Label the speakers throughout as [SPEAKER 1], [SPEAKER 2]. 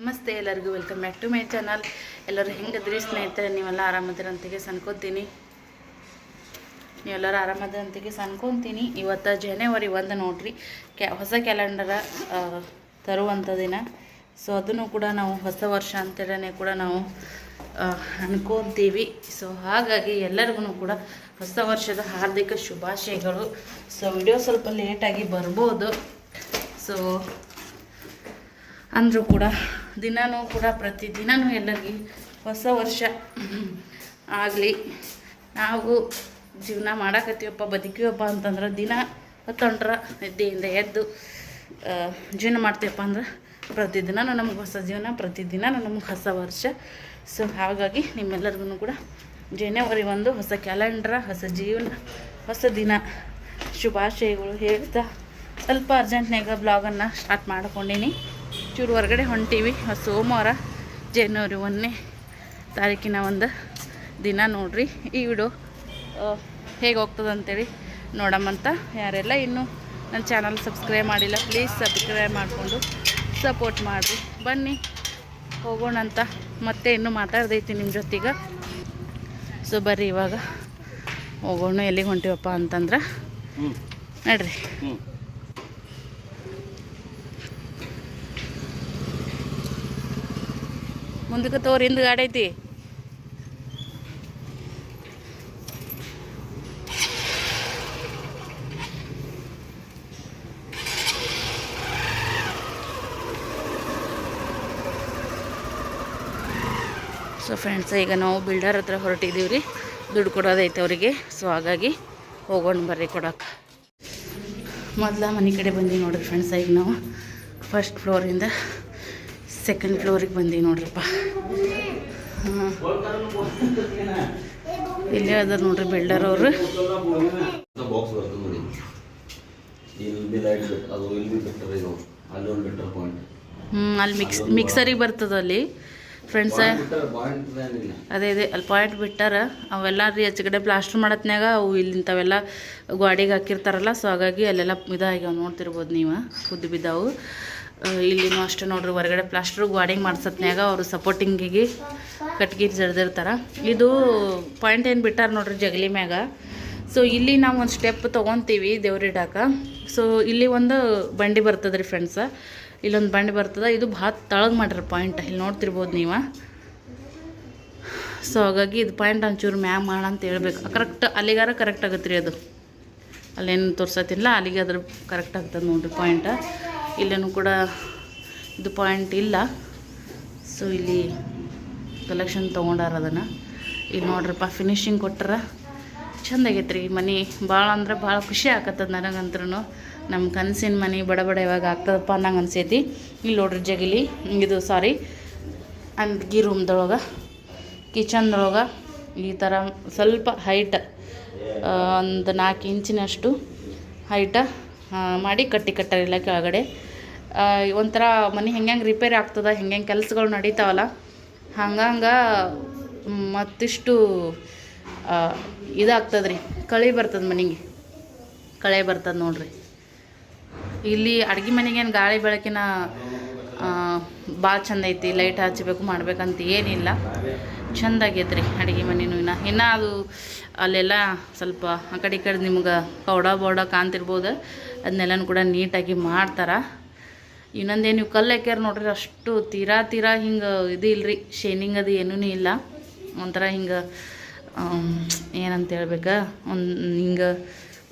[SPEAKER 1] ನಮಸ್ತೆ ಎಲ್ಲರಿಗೂ welcome back to my channel ಎಲ್ಲರೂ ಹೆಂಗದ್ರಿ ಸ್ನೇಹಿತರೆ? ನೀವೆಲ್ಲ ಆರಾಮದಿರಂತಿಗೆ ಸನ್ಕೋತೀನಿ ನೀವೆಲ್ಲರೂ ಆರಾಮದಂತಿಗೆ ಸನ್ಕೊತೀನಿ ಇವತ್ತು ಜನವರಿ ಒಂದು ನೋಡ್ರಿ, ಕ್ಯಾ, ಹೊಸ ಕ್ಯಾಲೆಂಡರ ತರುವಂಥ ದಿನ. ಸೊ ಅದನ್ನು ಕೂಡ ನಾವು ಹೊಸ ವರ್ಷ ಅಂತೇಳೇ ಕೂಡ ನಾವು ಅನ್ಕೊಂತೀವಿ. ಸೊ ಹಾಗಾಗಿ ಎಲ್ಲರಿಗೂ ಕೂಡ ಹೊಸ ವರ್ಷದ ಹಾರ್ದಿಕ ಶುಭಾಶಯಗಳು. ಸೊ ವಿಡಿಯೋ ಸ್ವಲ್ಪ ಲೇಟಾಗಿ ಬರ್ಬೋದು. ಸೊ ಅಂದರೂ ಕೂಡ ದಿನವೂ ಕೂಡ ಪ್ರತಿದಿನವೂ ಎಲ್ಲರಿಗೆ ಹೊಸ ವರ್ಷ ಆಗಲಿ. ನಾವು ಜೀವನ ಮಾಡಾಕತ್ತೀವಪ್ಪ ಬದುಕೀವಪ್ಪ ಅಂತಂದ್ರೆ ದಿನ ಹೊತ್ತೊಂಡ್ರೆ ನಿದ್ದೆಯಿಂದ ಎದ್ದು ಜೀವನ ಮಾಡ್ತೀವಪ್ಪ ಅಂದ್ರೆ ಪ್ರತಿದಿನ ನಮ್ಗೆ ಹೊಸ ಜೀವನ ಪ್ರತಿದಿನ ನಮ್ಗೆ ಹೊಸ ವರ್ಷ. ಸೊ ಹಾಗಾಗಿ ನಿಮ್ಮೆಲ್ಲರಿಗೂ ಕೂಡ ಜನವರಿ ಒಂದು ಹೊಸ ಕ್ಯಾಲೆಂಡ್ರ, ಹೊಸ ಜೀವನ, ಹೊಸ ದಿನ ಶುಭಾಶಯಗಳು ಹೇಳ್ತಾ ಸ್ವಲ್ಪ ಅರ್ಜೆಂಟ್ನಾಗ ಬ್ಲಾಗನ್ನು ಸ್ಟಾರ್ಟ್ ಮಾಡ್ಕೊಂಡೀನಿ. ಚೂರು ಹೊರಗಡೆ ಹೊಂಟೀವಿ. ಸೋಮವಾರ ಜನವರಿ ಒಂದನೇ ತಾರೀಕಿನ ಒಂದು ದಿನ ನೋಡ್ರಿ. ಈ ವಿಡಿಯೋ ಹೇಗೆ ಹೋಗ್ತದೆ ಅಂತೇಳಿ ನೋಡಮ್ಮಂತ ಯಾರೆಲ್ಲ ಇನ್ನೂ ನನ್ನ ಚಾನಲ್ ಸಬ್ಸ್ಕ್ರೈಬ್ ಮಾಡಿಲ್ಲ ಪ್ಲೀಸ್ ಸಬ್ಸ್ಕ್ರೈಬ್ ಮಾಡಿಕೊಂಡು ಸಪೋರ್ಟ್ ಮಾಡಿರಿ. ಬನ್ನಿ ಹೋಗೋಣ ಅಂತ. ಮತ್ತೆ ಇನ್ನೂ ಮಾತಾಡ್ದೈತಿ ನಿಮ್ಮ ಜೊತೆಗೆ. ಸೊ ಬರ್ರಿ ಇವಾಗ. ಹೋಗೋಣ ಎಲ್ಲಿಗೆ ಹೊಂಟಿವಪ್ಪ ಅಂತಂದ್ರೆ ನಡ್ರಿ. ಮುಂದಕ್ಕೆ ತೋರಿ ಹಿಂದೆ ಗಾಡಿ ಐತಿ ಸೊ ಫ್ರೆಂಡ್ಸ್ ಈಗ ನಾವು ಬಿಲ್ಡರ್ ಹತ್ರ ಹೊರಟಿದ್ದೀವಿ ರೀ ದುಡ್ಡು ಕೊಡೋದೈತೆ ಅವರಿಗೆ. ಸೊ ಹಾಗಾಗಿ ಹೋಗೋಣ ಬರ್ರಿ ಕೊಡೋಕೆ. ಮೊದಲ ಮನೆ ಕಡೆ ಬಂದು ನೋಡಿರಿ ಫ್ರೆಂಡ್ಸ್ ಈಗ ನಾವು ಫಸ್ಟ್ ಫ್ಲೋರಿಂದ ಸೆಕೆಂಡ್ ಫ್ಲೋರಿಗೆ ಬಂದೀವಿ ನೋಡ್ರಪ್ಪ. ಇಲ್ಲೇ ಅದ ನೋಡ್ರಿ ಬಿಲ್ಡರ್ ಅವರು.
[SPEAKER 2] ಇದು ಅಲ್ಲಿ
[SPEAKER 1] ಹ್ಞೂ ಮಿಕ್ಸ್ ಮಿಕ್ಸರಿಗೆ ಬರ್ತದ ಅಲ್ಲಿ. ಫ್ರೆಂಡ್ಸ ಅದೇ ಅದೇ ಅಲ್ಲಿ ಪಾಯಿಂಟ್ ಬಿಟ್ಟಾರ. ಅವೆಲ್ಲ ರೀ ಕಡೆ ಪ್ಲಾಸ್ಟರ್ ಮಾಡತ್ನಾಗ ಅವು ಇಲ್ಲಿಂಥವೆಲ್ಲ ಗಾಡಿಗೆ ಹಾಕಿರ್ತಾರಲ್ಲ ಸೊ ಹಾಗಾಗಿ ಅಲ್ಲೆಲ್ಲ ಇದಾಗ್ಯಾವ ನೋಡ್ತಿರ್ಬೋದು ನೀವು ಕುದ್ದು ಬಿದ್ದಾವು. ಇಲ್ಲಿನೂ ಅಷ್ಟು ನೋಡ್ರಿ, ಹೊರಗಡೆ ಪ್ಲಾಸ್ಟರ್ ಗಾಡಿಗೆ ಮಾಡ್ಸತ್ನ್ಯಾಗ ಅವರು ಸಪೋರ್ಟಿಂಗಿಗೆ ಕಟ್ಗಿ ಜಡ್ದಿರ್ತಾರೆ. ಇದು ಪಾಯಿಂಟ್ ಏನು ಬಿಟ್ಟಾರ ನೋಡ್ರಿ ಜಗಲಿ ಮ್ಯಾಗ. ಸೊ ಇಲ್ಲಿ ನಾವು ಒಂದು ಸ್ಟೆಪ್ ತೊಗೊತೀವಿ ದೇವ್ರಿಡಾಕ ಸೊ ಇಲ್ಲಿ ಒಂದು ಬಂಡಿ ಬರ್ತದೆ ರೀ ಫ್ರೆಂಡ್ಸ ಇಲ್ಲೊಂದು ಬಂಡಿ ಬರ್ತದೆ. ಇದು ಭಾಳ ತಳಗೆ ಮಾಡ್ರಿ ಪಾಯಿಂಟ್ ಇಲ್ಲಿ ನೋಡ್ತಿರ್ಬೋದು ನೀವು. ಸೊ ಹಾಗಾಗಿ ಇದು ಪಾಯಿಂಟ್ ಒಂಚೂರು ಮ್ಯಾಗ್ ಮಾಡ ಅಂತ ಹೇಳ್ಬೇಕು. ಕರೆಕ್ಟ್ ಅಲ್ಲಿಗಾರ ಕರೆಕ್ಟ್ ಆಗುತ್ತೆ ರೀ ಅದು. ಅಲ್ಲೇನು ತೋರ್ಸತ್ತಿಲ್ಲ, ಅಲ್ಲಿಗೆ ಅದ್ರ ಕರೆಕ್ಟ್ ಆಗ್ತದೆ ನೋಡ್ರಿ ಪಾಯಿಂಟ್ ಇಲ್ಲೇನು ಕೂಡ ಇದು ಪಾಯಿಂಟ್ ಇಲ್ಲ. ಸೊ ಇಲ್ಲಿ ಕಲೆಕ್ಷನ್ ತೊಗೊಂಡಾರ ಅದನ್ನು. ಇಲ್ಲಿ ನೋಡ್ರಪ್ಪ ಫಿನಿಶಿಂಗ್ ಕೊಟ್ಟರೆ ಚಂದ ಆಗೈತೆ ರೀ ಮನೆ ಭಾಳ ಅಂದ್ರೆ ಭಾಳ ಖುಷಿ ಆಕತ್ತದ ನನಗಂತ್ರೂ ನಮ್ಮ ಕನಸಿನ ಮನೆ ಬಡ ಬಡ ಇವಾಗ ಆಗ್ತದಪ್ಪ ಅನ್ನಂಗೆ ಅನ್ಸೈತಿ. ಇಲ್ಲಿ ನೋಡ್ರಿ ಜಗಿಲಿ. ಇದು ಸಾರಿ ಅಂದ್ಗಿ ರೂಮ್ದೊಳಗೆ ಕಿಚನ್ದೊಳಗೆ ಈ ಥರ ಸ್ವಲ್ಪ ಹೈಟ್ ಒಂದು ನಾಲ್ಕು ಇಂಚಿನಷ್ಟು ಹೈಟ ಮಾಡಿ ಕಟ್ಟಿ ಕಟ್ಟಾರಿಲ್ಲ ಕೆಳಗಡೆ. ಒಂಥರ ಮನೆ ಹೆಂಗೆ ರಿಪೇರಿ ಆಗ್ತದ ಹೆಂಗೆ ಕೆಲಸಗಳು ನಡೀತಾವಲ್ಲ, ಹಂಗಂಗೆ ಮತ್ತಿಷ್ಟು ಇದಾಗ್ತದ್ರಿ. ಕಳೆ ಬರ್ತದೆ ಮನೆಗೆ. ಕಳೆ ಬರ್ತದೆ ನೋಡ್ರಿ. ಇಲ್ಲಿ ಅಡ್ಗೆ ಮನೆಗೇನು ಗಾಳಿ ಬೆಳಕಿನ ಭಾಳ ಚಂದ ಐತಿ. ಲೈಟ್ ಹಚ್ಚಬೇಕು ಮಾಡ್ಬೇಕಂತ ಏನಿಲ್ಲ. ಚಂದ ಆಗೈತೆ ರೀ ಅಡುಗೆ ಮನೆನೂ ಇನ್ನು. ಇನ್ನು ಅದು ಅಲ್ಲೆಲ್ಲ ಸ್ವಲ್ಪ ಆ ಕಡೆ ಈ ಕಡೆ ನಿಮ್ಗೆ ಕೌಡ ಬೌಡ ಕಾಣ್ತಿರ್ಬೋದು. ಅದನ್ನೆಲ್ಲನೂ ಕೂಡ ನೀಟಾಗಿ ಮಾಡ್ತಾರೆ. ಇನ್ನೊಂದೇನು ನೀವು ಕಲ್ಲು ಹಾಕ್ಯಾರ ನೋಡ್ರಿ ಅಷ್ಟು ತೀರಾ ತೀರಾ ಹಿಂಗೆ ಇದು ಇಲ್ರಿ, ಶೈನಿಂಗ್ ಅದು ಏನೂ ಇಲ್ಲ. ಒಂಥರ ಹಿಂಗೆ ಏನಂತ ಹೇಳ್ಬೇಕಾ, ಒಂದು ಹಿಂಗೆ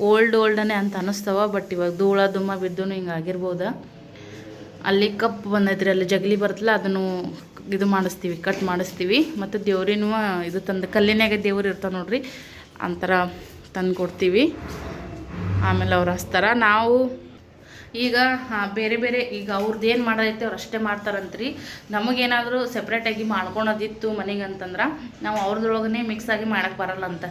[SPEAKER 1] ಓಲ್ಡ್ ಓಲ್ಡನೇ ಅಂತ ಅನ್ನಿಸ್ತವ ಬಟ್ ಇವಾಗ ಧೂಳ ದುಮ್ಮ ಬಿದ್ದು ಹಿಂಗೆ ಆಗಿರ್ಬೋದು. ಅಲ್ಲಿ ಕಪ್ಪು ಬಂದೈತ್ರಿ, ಅಲ್ಲಿ ಜಗಲಿ ಬರ್ತಲ್ಲ, ಅದನ್ನು ಇದು ಮಾಡಿಸ್ತೀವಿ, ಕಟ್ ಮಾಡಿಸ್ತೀವಿ. ಮತ್ತು ದೇವ್ರಿನೂ ಇದು ತಂದು ಕಲ್ಲಿನಾಗೆ ದೇವ್ರು ಇರ್ತಾವೆ ನೋಡ್ರಿ, ಅಂತರ ತಂದು ಕೊಡ್ತೀವಿ ಆಮೇಲೆ ಅವ್ರು ಹಚ್ತಾರ ನಾವು ಈಗ ಬೇರೆ ಬೇರೆ ಈಗ ಅವ್ರದ್ದು ಏನು ಮಾಡೋದೈತೆ ಅವ್ರು ಅಷ್ಟೇ ಮಾಡ್ತಾರಂತ್ರಿ. ನಮಗೇನಾದರೂ ಸೆಪ್ರೇಟಾಗಿ ಮಾಡ್ಕೊಳೋದಿತ್ತು ಮನೆಗೆ ಅಂತಂದ್ರೆ ನಾವು ಅವ್ರದ್ರೊಳಗನೆ ಮಿಕ್ಸ್ ಆಗಿ ಮಾಡೋಕ್ಕೆ ಬರಲ್ಲ ಅಂತ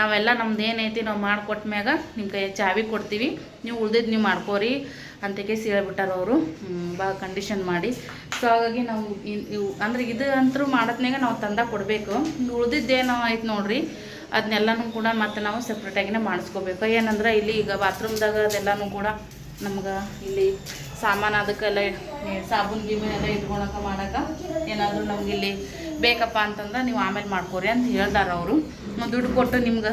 [SPEAKER 1] ನಾವೆಲ್ಲ ನಮ್ದು ಏನೈತಿ ನಾವು ಮಾಡಿಕೊಟ್ಟ ಮ್ಯಾಗ ನಿಮ್ಮ ಕೈ ಚಾವಿ ಕೊಡ್ತೀವಿ. ನೀವು ಉಳ್ದಿದ್ದು ನೀವು ಮಾಡ್ಕೋರಿ ಅಂತಕ್ಕೆ ಹೇಳ್ಬಿಟ್ಟಾರ ಅವರು. ಭಾಳ ಕಂಡೀಷನ್ ಮಾಡಿ. ಸೊ ಹಾಗಾಗಿ ನಾವು ಇವು ಅಂದ್ರೆ ಇದು ಅಂತರೂ ಮಾಡೋದ್ನಾಗ ನಾವು ತಂದ ಕೊಡಬೇಕು. ಉಳ್ದಿದ್ದೇನೋ ಆಯ್ತು ನೋಡ್ರಿ ಅದನ್ನೆಲ್ಲನೂ ಕೂಡ ಮತ್ತೆ ನಾವು ಸಪ್ರೇಟಾಗಿನೇ ಮಾಡಿಸ್ಕೋಬೇಕು. ಏನಂದ್ರೆ ಇಲ್ಲಿ ಈಗ ಬಾತ್ರೂಮ್ದಾಗ ಅದೆಲ್ಲನೂ ಕೂಡ ನಮ್ಗೆ ಇಲ್ಲಿ ಸಾಮಾನು ಅದಕ್ಕೆಲ್ಲ ಸಾಬೂನು ಗೀಬೂನ್ ಎಲ್ಲ ಇಟ್ಕೊಳಕ್ಕೆ ಮಾಡಕ ಏನಾದರೂ ನಮ್ಗೆ ಇಲ್ಲಿ ಬೇಕಪ್ಪ ಅಂತಂದ್ರೆ ನೀವು ಆಮೇಲೆ ಮಾಡ್ಕೊರಿ ಅಂತ ಹೇಳ್ದಾರ ಅವರು. ದುಡ್ಡು ಕೊಟ್ಟು ನಿಮ್ಗೆ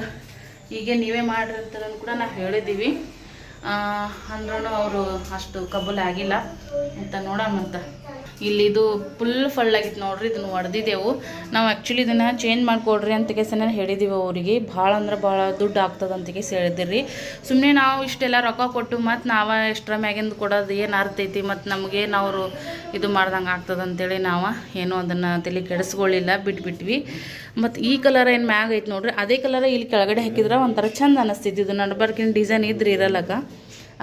[SPEAKER 1] ಹೀಗೆ ನೀವೇ ಮಾಡ್ರಿ ಅಂತ ಕೂಡ ನಾವು ಹೇಳಿದ್ದೀವಿ ಅಂದ್ರೂ ಅವರು ಅಷ್ಟು ಕಬೂಲ್ ಆಗಿಲ್ಲ. ಅಂತ ನೋಡೋಣ ಅಂತ ಇಲ್ಲಿ ಇದು ಫುಲ್ ಫಳ್ಳಾಗಿತ್ತು ನೋಡ್ರಿ, ಇದನ್ನು ಹೊಡೆದಿದ್ದೆವು ನಾವು ಆ್ಯಕ್ಚುಲಿ ಇದನ್ನು ಚೇಂಜ್ ಮಾಡಿಕೊಡ್ರಿ ಅಂತ ಕೇಸನ ಹೇಳಿದ್ದೀವಿ ಅವರಿಗೆ. ಭಾಳ ಅಂದ್ರೆ ಭಾಳ ದುಡ್ಡು ಆಗ್ತದೆ ಅಂತ ಕೇಸ್ ಹೇಳಿದಿರಿ. ಸುಮ್ಮನೆ ನಾವು ಇಷ್ಟೆಲ್ಲ ರೊಕ್ಕ ಕೊಟ್ಟು ಮತ್ತು ನಾವು ಎಷ್ಟರ ಮ್ಯಾಗಿಂದ ಕೊಡೋದು ಏನು ಅರ್ಥ ಐತಿ ಮತ್ತು ನಮಗೇನು ಅವರು ಇದು ಮಾಡ್ದಂಗೆ ಆಗ್ತದೆ ಅಂತೇಳಿ ನಾವು ಏನೂ ಅದನ್ನು ತಲೆ ಕೆಡಿಸ್ಕೊಳ್ಳಿಲ್ಲ ಬಿಟ್ಬಿಟ್ವಿ. ಮತ್ತು ಈ ಕಲರ್ ಏನು ಮ್ಯಾಗ ಐತೆ ನೋಡ್ರಿ, ಅದೇ ಕಲರ್ ಇಲ್ಲಿ ಕೆಳಗಡೆ ಹಾಕಿದ್ರೆ ಒಂಥರ ಚಂದ ಅನಿಸ್ತೈತಿ. ಇದು ನಡ್ಬರ್ಕಿನ ಡಿಸೈನ್ ಇದ್ರೆ ಇರಲ್ಲಕ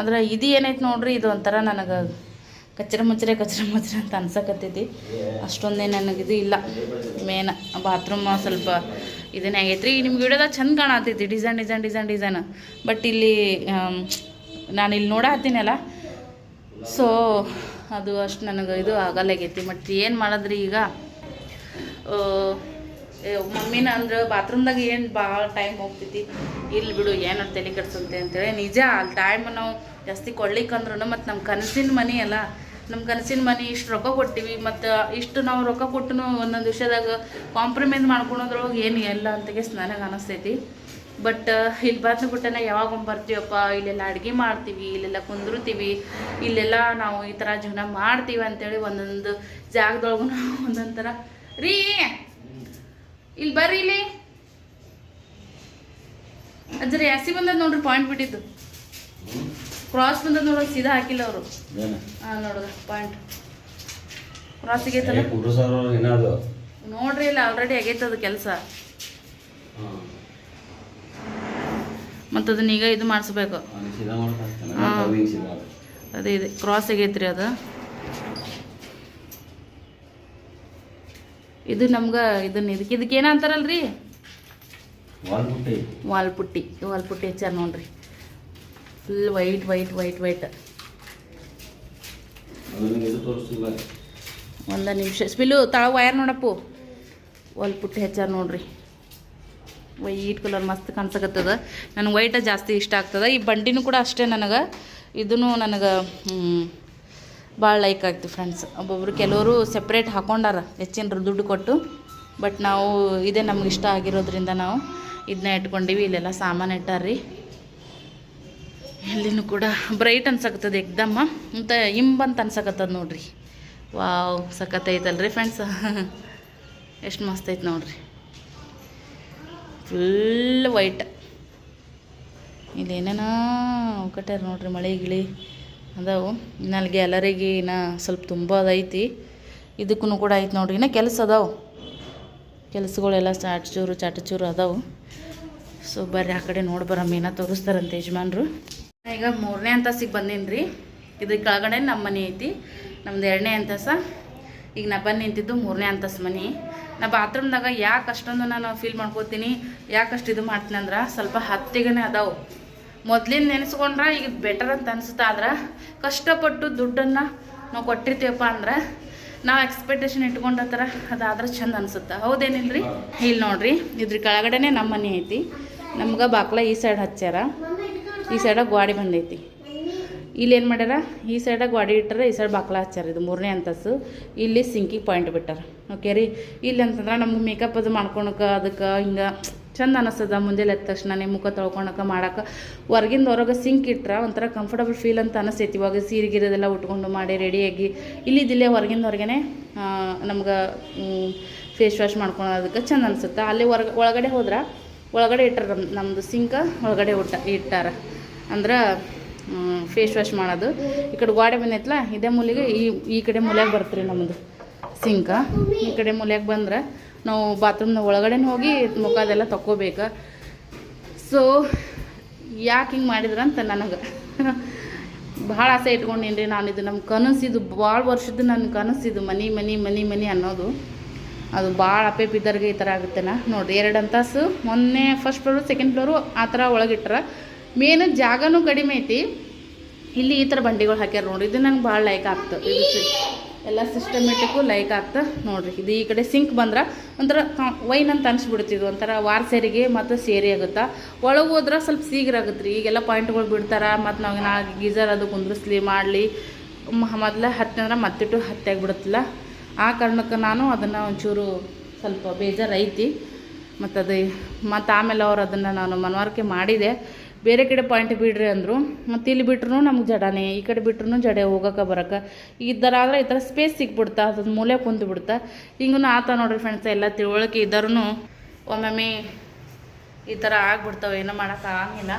[SPEAKER 1] ಅಂದ್ರೆ ಇದು ಏನೈತೆ ನೋಡ್ರಿ, ಇದು ಒಂಥರ ನನಗೆ ಕಚ್ಚರ ಮುಚ್ಚರೆ ಕಚ್ಚರ ಮುಚ್ಚರೆ ಅಂತ ಅನ್ಸಕತ್ತೈತಿ. ಅಷ್ಟೊಂದೇ ನನಗಿದು ಇಲ್ಲ. ಮೇನ್ ಬಾತ್ರೂಮ್ ಸ್ವಲ್ಪ ಇದನ್ನೇ ಆಗೈತ್ರಿ. ನಿಮ್ಗೆ ವಿಡಿಯೋದಾಗ ಚಂದ ಕಾಣತೈತಿ, design design design design. But ಇಲ್ಲಿ ನಾನು ಇಲ್ಲಿ ನೋಡತ್ತೀನಲ್ಲ ಸೊ ಅದು ಅಷ್ಟು ನನಗೆ ಇದು ಆಗಲ್ಲಾಗೈತಿ. ಮತ್ತು ಏನು ಮಾಡಿದ್ರಿ ಈಗ? ಮಮ್ಮಿನ ಅಂದ್ರೆ ಬಾತ್ರೂಮ್ದಾಗ ಏನು ಭಾಳ ಟೈಮ್ ಹೋಗ್ತೈತಿ? ಇಲ್ಲಿ ಬಿಡು, ಏನು ತಲೆ ಕಟ್ಸುತ್ತೆ ಅಂತೇಳಿ. ನಿಜ ಅಲ್ಲಿ ಟೈಮ್ ನಾವು ಜಾಸ್ತಿ ಕೊಡ್ಲಿಕ್ಕಂದ್ರೂ ಮತ್ತು ನಮ್ಮ ಕನಸಿನ ಮನೆ ಅಲ್ಲ. ನಮ್ಮ ಕನಸಿನ ಮನೆ ಇಷ್ಟು ರೊಕ್ಕ ಕೊಟ್ಟಿವಿ, ಮತ್ತು ಇಷ್ಟು ನಾವು ರೊಕ್ಕ ಕೊಟ್ಟು ಒಂದೊಂದು ವಿಷಯದಾಗ ಕಾಂಪ್ರಮೈಸ್ ಮಾಡ್ಕೊಳೋದ್ರೊಳಗೆ ಏನು ಎಲ್ಲ ಅಂತ ನನಗೆ ಅನಿಸ್ತೈತಿ. ಬಟ್ ಇಲ್ಲಿ ಬಂದು ಬಿಟ್ಟನ ಯಾವಾಗ ಬರ್ತೀವಪ್ಪ? ಇಲ್ಲೆಲ್ಲ ಅಡುಗೆ ಮಾಡ್ತೀವಿ, ಇಲ್ಲೆಲ್ಲ ಕುಂದಿರ್ತೀವಿ ಇಲ್ಲೆಲ್ಲ ನಾವು ಈ ಥರ ಜೀವನ ಮಾಡ್ತೀವಿ ಅಂತೇಳಿ ಒಂದೊಂದು ಜಾಗದೊಳಗು ನಾವು ಒಂದೊಂದು ರೀ ಇಲ್ಲಿ ಬರ್ರಿ ಇಲ್ಲಿ. ಅದ್ರ ಯಾಸಿ ಬಂದದ ನೋಡ್ರಿ ಪಾಯಿಂಟ್ ಬಿಟ್ಟಿದ್ದು. ಕ್ರಾಸ್ ಬಂದದ ನೋಡೋದು ಸೀದಾ ಹಾಕಿಲ್ಲ ಅವರು. ಹಾಂ ನೋಡ್ರಿ ಪಾಯಿಂಟ್ ಕ್ರಾಸ್ ಆಗೈತಲ್ಲ ನೋಡ್ರಿ ಇಲ್ಲ ಆಲ್ರೆಡಿ ಆಗೈತದ ಕೆಲಸ. ಮತ್ತು ಅದನ್ನ ಈಗ ಇದು ಮಾಡಿಸ್ಬೇಕು.
[SPEAKER 2] ಅದೇ
[SPEAKER 1] ಇದೆ. ಕ್ರಾಸ್ ಆಗೈತ್ರಿ ಅದು. ಇದು ನಮ್ಗೆ ಇದನ್ನ ಇದಕ್ಕೆ ಇದಕ್ಕೆ ಏನಂತಾರಲ್ರಿ
[SPEAKER 2] ವಾಲ್ಪುಟ್ಟಿ.
[SPEAKER 1] ವಾಲ್ಪುಟ್ಟಿ ವಾಲ್ಪುಟ್ಟಿ ವಾಲ್ ಹಚ್ಚಾರ ನೋಡ್ರಿ. Full white white white white ಒಂದು ನಿಮಿಷ. ಸ್ಪಿಲು ತಳ ವೈರ್ ನೋಡಪ್ಪು. ವಾಲ್ ಪುಟ್ಟಿ ಹೆಚ್ಚಾರ ನೋಡ್ರಿ. ವೈಟ್ ಕಲರ್ ಮಸ್ತ್ ಕಾಣಿಸಕತ್ತದ. ನನಗೆ ವೈಟ ಜಾಸ್ತಿ ಇಷ್ಟ ಆಗ್ತದೆ. ಈ ಬಂಡಿನೂ ಕೂಡ ಅಷ್ಟೇ ನನಗೆ. ಇದೂ ನನಗೆ ಭಾಳ ಲೈಕ್ ಆಗ್ತಿ ಫ್ರೆಂಡ್ಸ್ ಒಬ್ಬೊಬ್ರು ಕೆಲವರು ಸೆಪ್ರೇಟ್ ಹಾಕೊಂಡಾರ ಹೆಚ್ಚಿನ ದುಡ್ಡು ಕೊಟ್ಟು. ಬಟ್ ನಾವು ಇದೇ ನಮ್ಗೆ ಇಷ್ಟ ಆಗಿರೋದ್ರಿಂದ ನಾವು ಇದನ್ನ ಇಟ್ಕೊಂಡಿವಿ. ಇಲ್ಲೆಲ್ಲ ಸಾಮಾನು ಇಟ್ಟಾರ್ರಿ. ಇಲ್ಲಿನೂ ಕೂಡ ಬ್ರೈಟ್ ಅನ್ಸಕತ್ತದ ಎಕ್ದಮ್ಮ ಅಂತ ಇಂಬಂತ ಅನ್ಸಕತ್ತದ ನೋಡ್ರಿ. ವಾವ್ ಸಖತ್ತೈತಲ್ರಿ ಫ್ರೆಂಡ್ಸ್ ಎಷ್ಟು ಮಸ್ತ್ ಐತೆ ನೋಡ್ರಿ. ಫುಲ್ ವೈಟ್ ಇಲ್ಲಿ ಏನೇನ ಕಟ್ಯಾರ ನೋಡ್ರಿ ಮಳೆ ಗಿಳಿ ಅದಾವು. ನನಗೆ ಅಲ್ಲಿ ಗ್ಯಾಲರಿಗೆ ಇನ್ನು ಸ್ವಲ್ಪ ತುಂಬ ಅದೈತಿ ಇದಕ್ಕೂ ಕೂಡ ಐತೆ ನೋಡ್ರಿ. ಇನ್ನು ಕೆಲಸ ಅದಾವು. ಕೆಲಸಗಳೆಲ್ಲ ಚಾಟ್ ಚೂರು ಚಾಟ ಚೂರು ಅದಾವು. ಸೊ ಬರ್ರಿ ಆ ಕಡೆ ನೋಡಿ ಬರಮ್ಮ ಮೀನ ತೋರಿಸ್ತಾರಂತೆ ಯಜಮಾನ್ರು. ಈಗ ಮೂರನೇ ಅಂತಸ್ತಿಗೆ ಬಂದೀನಿ ರೀ. ಇದ್ರ ಕೆಳಗಡೆ ನಮ್ಮ ಮನೆ ಐತಿ. ನಮ್ದು ಎರಡನೇ ಅಂತಸ ಈಗ ನಾ ಬಂದು ನಿಂತಿದ್ದು ಮೂರನೇ ಅಂತಸ್ ಮನೆ. ನಾ ಬಾತ್ರೂಮ್ದಾಗ ಯಾಕೆ ಅಷ್ಟೊಂದು ನಾನು ಫೀಲ್ ಮಾಡ್ಕೋತೀನಿ ಯಾಕೆ ಅಷ್ಟು ಇದು ಮಾಡ್ತೀನಿ ಅಂದ್ರೆ ಸ್ವಲ್ಪ ಹತ್ತಿಗೇನೆ ಅದಾವು. ಮೊದ್ಲಿಂದ ನೆನೆಸ್ಕೊಂಡ್ರೆ ಈಗ ಬೆಟರ್ ಅಂತ ಅನ್ಸುತ್ತೆ ಆದ್ರೆ ಕಷ್ಟಪಟ್ಟು ದುಡ್ಡನ್ನು ನಾವು ಕೊಟ್ಟಿರ್ತೀವಪ್ಪ ಅಂದ್ರೆ ನಾವು ಎಕ್ಸ್ಪೆಕ್ಟೇಷನ್ ಇಟ್ಕೊಂಡ ಥರ ಅದಾದ್ರೆ ಚಂದ ಅನ್ಸುತ್ತೆ. ರೀ ಇಲ್ಲಿ ನೋಡ್ರಿ ಇದ್ರ ಕೆಳಗಡೆನೆ ನಮ್ಮ ಮನೆ ಐತಿ. ನಮ್ಗೆ ಬಾಕ್ಲ ಈ ಸೈಡ್ ಹಚ್ಚಾರ ಈ ಸೈಡಾಗ ಗ್ವಾಡಿ ಬಂದೈತಿ. ಇಲ್ಲಿ ಏನು ಮಾಡ್ಯಾರ? ಈ ಸೈಡಾಗ ಗಾಡಿ ಇಟ್ಟರೆ ಈ ಸೈಡ್ ಬಾಕ್ಲ ಹಚ್ಚಾರ ಇದು ಮೂರನೇ ಅಂತಸ್ಸು. ಇಲ್ಲಿ ಸಿಂಕಿಗೆ ಪಾಯಿಂಟ್ ಬಿಟ್ಟಾರ. ಓಕೆ ರೀ? ಇಲ್ಲಿ ಅಂತಂದ್ರೆ ನಮ್ಗೆ ಮೇಕಪ್ ಅದು ಮಾಡ್ಕೊಳಕ್ಕೆ ಅದಕ್ಕೆ ಹಿಂಗೆ ಚಂದ ಅನಿಸ್ತದ. ಎತ್ತ ಎದ್ದ ನಿಮ್ಮ ಮುಖ ತೊಳ್ಕೊಳಕ್ಕೆ ಮಾಡಕ್ಕೆ ಹೊರಗಿಂದ ಹೊರಗೆ ಸಿಂಕ್ ಇಟ್ರೆ ಒಂಥರ ಕಂಫರ್ಟಬಲ್ ಫೀಲ್ ಅಂತ ಅನಿಸ್ತೈತಿ. ಇವಾಗ ಸೀರೆಗಿರೋದೆಲ್ಲ ಉಟ್ಕೊಂಡು ಮಾಡಿ ರೆಡಿಯಾಗಿ ಇಲ್ಲಿದ್ದಿಲ್ಲೇ ಹೊರಗಿಂದ ಹೊರಗೇನೆ ನಮ್ಗೆ ಫೇಸ್ ವಾಶ್ ಮಾಡ್ಕೊಳೋದಕ್ಕೆ ಚಂದ ಅನಿಸುತ್ತೆ. ಅಲ್ಲಿ ಹೊರಗೆ, ಒಳಗಡೆ ಹೋದ್ರೆ ಒಳಗಡೆ ಇಟ್ಟಾರ ನಮ್ಮ ನಮ್ಮದು ಸಿಂಕ ಒಳಗಡೆ ಉಟ್ಟ ಇಟ್ಟಾರ. ಅಂದ್ರೆ ಫೇಸ್ ವಾಶ್ ಮಾಡೋದು. ಈ ಕಡೆ ಗೋಡೆ ಬಂದೈತಲ್ಲ ಇದೇ ಮೂಲೆಗೆ ಈ ಈ ಕಡೆ ಮೂಲೆಗೆ ಬರ್ತೀರಿ ನಮ್ಮದು ಸಿಂಕ ಈ ಕಡೆ ಮೂಲೆಗೆ ಬಂದ್ರೆ ನಾವು ಬಾತ್ರೂಮ್ನ ಒಳಗಡೆ ಹೋಗಿ ಮುಖ ಅದೆಲ್ಲ ತಕ್ಕೋಬೇಕು. ಸೊ ಯಾಕೆ ಹಿಂಗೆ ಮಾಡಿದ್ರಂತ ನನಗೆ. ಭಾಳ ಆಸೆ ಇಟ್ಕೊಂಡೀನಿ ರೀ ನಾನು ಇದು ನಮ್ಮ ಕನಸಿದು, ಭಾಳ ವರ್ಷದ ನನ್ನ ಕನಸಿದು, ಮನಿ ಮನಿ ಮನಿ ಮನಿ ಅನ್ನೋದು. ಅದು ಭಾಳ ಅಪ್ಪೆ ಬಿದ್ದರ್ಗೆ ಈ ಥರ ಆಗುತ್ತೆನ? ನೋಡಿರಿ, ಎರಡು ಅಂತಸ್ಸು. ಮೊನ್ನೆ ಫಸ್ಟ್ ಫ್ಲೋರು ಸೆಕೆಂಡ್ ಫ್ಲೋರು ಆ ಥರ ಒಳಗಿಟ್ರ. ಮೇನ್ ಜಾಗನೂ ಕಡಿಮೆ ಐತಿ. ಇಲ್ಲಿ ಈ ಥರ ಬಂಡಿಗಳು ಹಾಕ್ಯಾರ ನೋಡಿರಿ. ಇದು ನಂಗೆ ಭಾಳ ಲೈಕ್ ಆಗ್ತದೆ ಇದು ಎಲ್ಲ ಸಿಸ್ಟಮೆಟಿಕ್ಕು ಲೈಕ್ ಆಗ್ತ. ನೋಡಿರಿ, ಇದು ಈ ಕಡೆ ಸಿಂಕ್ ಬಂದ್ರೆ ಒಂಥರ ವೈನ್ ಅಂತ ಅನ್ಸ್ಬಿಡ್ತಿದ್ವು ಒಂಥರ ವಾರ ಸೇರಿಗೆ ಮತ್ತು ಸೇರಿ ಆಗುತ್ತಾ? ಒಳಗೆ ಹೋದ್ರೆ ಸ್ವಲ್ಪ ಸೀಗ್ರ ಆಗುತ್ತೆ ರೀ. ಈಗೆಲ್ಲ ಪಾಯಿಂಟ್ಗಳು ಬಿಡ್ತಾರೆ. ಮತ್ತು ನಾವು ನಾಳೆ ಗೀಸರ್ ಅದು ಕುಂದ್ರಿಸ್ಲಿ, ಮಾಡಲಿ. ಮೊದಲ ಹತ್ತಂದ್ರೆ ಮತ್ತಿಟ್ಟು ಹತ್ತಿ ಆಗಿಬಿಡುತ್ತಲ್ಲ. ಆ ಕಾರಣಕ್ಕೆ ನಾನು ಅದನ್ನು ಒಂಚೂರು ಸ್ವಲ್ಪ ಬೇಜಾರು ಐತಿ ಮತ್ತು ಅದು, ಮತ್ತು ಆಮೇಲೆ ಅವ್ರು ಅದನ್ನು ನಾನು ಮನವರಿಕೆ ಮಾಡಿದೆ. ಬೇರೆ ಕಡೆ ಪಾಯಿಂಟ್ ಬಿಡ್ರಿ ಅಂದರು. ಮತ್ತು ಇಲ್ಲಿ ಬಿಟ್ರು ನಮ್ಗೆ ಜಡನೇ, ಈ ಕಡೆ ಬಿಟ್ರು ಜಡೆ ಹೋಗೋಕೆ ಬರೋಕೆ. ಈ ಥರ ಆದರೆ ಈ ಥರ ಸ್ಪೇಸ್ ಸಿಕ್ಬಿಡ್ತಾ ಅದ್ರ ಮೂಲೆ ಕುಂತು ಬಿಡ್ತಾ. ಹಿಂಗೂ ಆತ ನೋಡ್ರಿ ಫ್ರೆಂಡ್ಸ್ ಎಲ್ಲ ತಿಳುವಳಿಕೆ ಇದ್ದರೂ ಒಮ್ಮೊಮ್ಮೆ ಈ ಥರ ಆಗ್ಬಿಡ್ತಾವೆ, ಏನೂ ಮಾಡೋಕ್ಕಾಗಿಲ್ಲ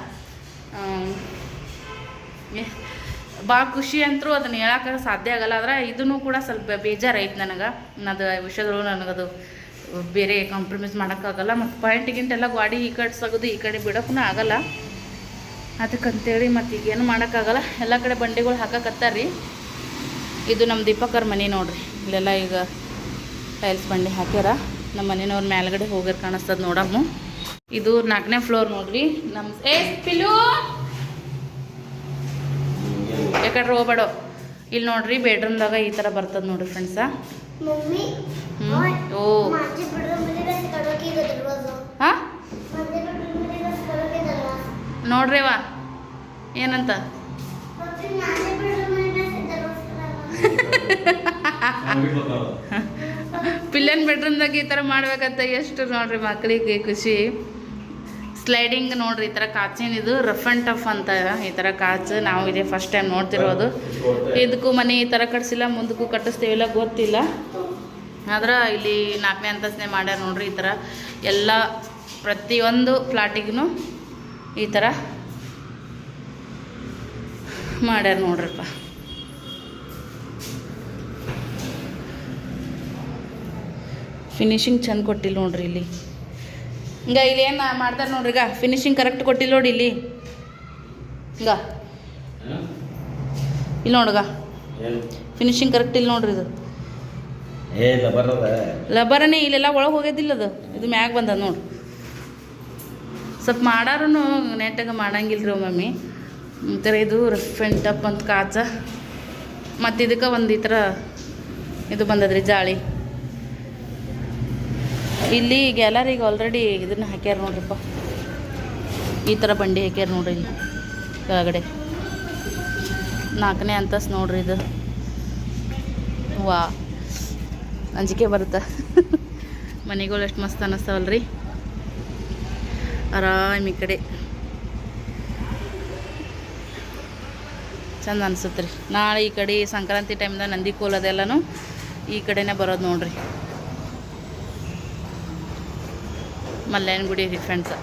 [SPEAKER 1] ಭಾಳ ಖುಷಿ ಅಂತರೂ ಅದನ್ನು ಹೇಳಕ್ಕೆ ಸಾಧ್ಯ ಆಗಲ್ಲ. ಆದ್ರೆ ಇದನ್ನು ಕೂಡ ಸ್ವಲ್ಪ ಬೇಜಾರೈತೆ ನನಗೆ. ಅದು ವಿಷಯದೊಳಗೆ ನನಗದು ಬೇರೆ ಕಾಂಪ್ರಮೈಸ್ ಮಾಡೋಕ್ಕಾಗಲ್ಲ ಮತ್ತು ಪಾಯಿಂಟ್ ಗಿಂಟೆಲ್ಲ ಗಾಡಿ ಈ ಕಡೆ ಸಗೋದು, ಈ ಕಡೆ ಬಿಡೋಕ್ಕೂ ಆಗಲ್ಲ. ಅದಕ್ಕಂತೇಳಿ ಮತ್ತು ಈಗೇನು ಮಾಡೋಕ್ಕಾಗಲ್ಲ ಎಲ್ಲ ಕಡೆ ಬಂಡಿಗಳು ಹಾಕಕತ್ತಾರ್ರಿ. ಇದು ನಮ್ಮ ದೀಪಕರ ಮನೆ ನೋಡ್ರಿ. ಇಲ್ಲೆಲ್ಲ ಈಗ ಟೈಲ್ಸ್ ಬಂಡಿ ಹಾಕ್ಯಾರ. ನಮ್ಮ ಮನೆಯವ್ರ ಮೇಲ್ಗಡೆ ಹೋಗ್ಯಾರ ಕಾಣಿಸ್ತದ ನೋಡಮ್ಮು ಇದು ನಾಲ್ಕನೇ ಫ್ಲೋರ್ ನೋಡ್ರಿ. ನಮ್ಮ ಕಡೆ ಹೋಗ್ಬೇಡು. ಇಲ್ಲಿ ನೋಡ್ರಿ ಬೆಡ್ರೂಮ್ದಾಗ ಈ ಥರ ಬರ್ತದೆ ನೋಡ್ರಿ ಫ್ರೆಂಡ್ಸ ಓ. ಹಾಂ? ಏನಂತ? ಪಿಲ್ಲನ್ ಬೆಡ್ರೂಮ್ದಾಗ ಈ ಥರ ಮಾಡ್ಬೇಕಂತ ಎಷ್ಟು ನೋಡ್ರಿ ಮಕ್ಕಳಿಗೆ ಖುಷಿ. ಸ್ಲೈಡಿಂಗ್ ನೋಡ್ರಿ ಈ ಥರ ಕಾಚಿನ ಇದು ರಫ್ ಆ್ಯಂಡ್ ಟಫ್ ಅಂತ ಈ ಥರ ಕಾಚು ನಾವು ಇದೇ ಫಸ್ಟ್ ಟೈಮ್ ನೋಡ್ತಿರೋದು. ಇದಕ್ಕೂ ಮನೆ ಈ ಥರ ಕಟ್ಸಿಲ್ಲ, ಮುಂದಕ್ಕೂ ಕಟ್ಟಿಸ್ತೀವಿಲ್ಲ ಗೊತ್ತಿಲ್ಲ. ಆದ್ರೆ ಇಲ್ಲಿ ನಾಲ್ಕನೇ ಅಂತಸ್ನೇ ಮಾಡ್ಯಾರ ನೋಡ್ರಿ ಈ ಥರ ಎಲ್ಲ ಪ್ರತಿಯೊಂದು ಫ್ಲಾಟಿಗೂ ಈ ಥರ ಮಾಡ್ಯಾರ ನೋಡ್ರಪ್ಪ. ಫಿನಿಶಿಂಗ್ ಚಂದ ಕೊಟ್ಟಿಲ್ಲ ನೋಡ್ರಿ ಇಲ್ಲಿ. ಹಿಂಗ ಇಲ್ಲಿ ಏನು ಮಾಡ್ತಾರೆ ನೋಡ್ರಿ ಈಗ? ಫಿನಿಶಿಂಗ್ ಕರೆಕ್ಟ್ ಕೊಟ್ಟಿಲ್ಲ ನೋಡಿ ಇಲ್ಲಿ. ಹಿಂಗ. ಇಲ್ಲಿ ನೋಡ್ಗ ಫಿನಿಶಿಂಗ್ ಕರೆಕ್ಟ್ ಇಲ್ಲ ನೋಡ್ರಿ ಇದು. ಲಬರನೇ ಇಲ್ಲೆಲ್ಲ ಒಳಗೆ ಹೋಗೋದಿಲ್ಲ ಅದು. ಇದು ಮ್ಯಾಗ ಬಂದ ನೋಡ್ರಿ ಸ್ವಲ್ಪ ಮಾಡಾರು ನೆಟ್ಟಾಗ ಮಾಡಂಗಿಲ್ಲ ರೀ ಮಮ್ಮಿ. ಈ ಥರ ಇದು ರಫ್ ಆ್ಯಂಡ್ ಟಪ್ ಅಂತ ಕಾಚ. ಮತ್ತು ಇದಕ್ಕೆ ಒಂದು ಈ ಥರ ಇದು ಬಂದದ್ರಿ ಜಾಳಿ. ಇಲ್ಲಿ ಗ್ಯಾಲರಿಗೆ ಆಲ್ರೆಡಿ ಇದನ್ನ ಹಾಕ್ಯಾರ ನೋಡ್ರಿಪ್ಪ. ಈ ಥರ ಬಂಡಿ ಹಾಕ್ಯಾರ ನೋಡ್ರಿ ಇಲ್ಲಿ ಕೆಳಗಡೆ. ನಾಲ್ಕನೇ ಅಂತಸ್ ನೋಡ್ರಿ ಇದು. ವಾ. ಅಂಜಿಕೆ ಬರುತ್ತೆ? ಮನೆಗಳು ಎಷ್ಟು ಮಸ್ತ್ ಅನ್ನಿಸ್ತಾವಲ್ರಿ ಆರಾಮ್ ಈ ಕಡೆ. ಚಂದ ಅನ್ಸುತ್ತೆ ರೀ ನಾಳೆ ಈ ಕಡೆ ಸಂಕ್ರಾಂತಿ ಟೈಮ್ದಾಗ ನಂದಿ ಕೋಲ್ ಅದೆಲ್ಲನೂ ಈ ಕಡೆನೇ ಬರೋದು ನೋಡ್ರಿ. ಮಲ್ಲೇನ ಗುಡಿ ರೀ ಫ್ರೆಂಡ್ಸ್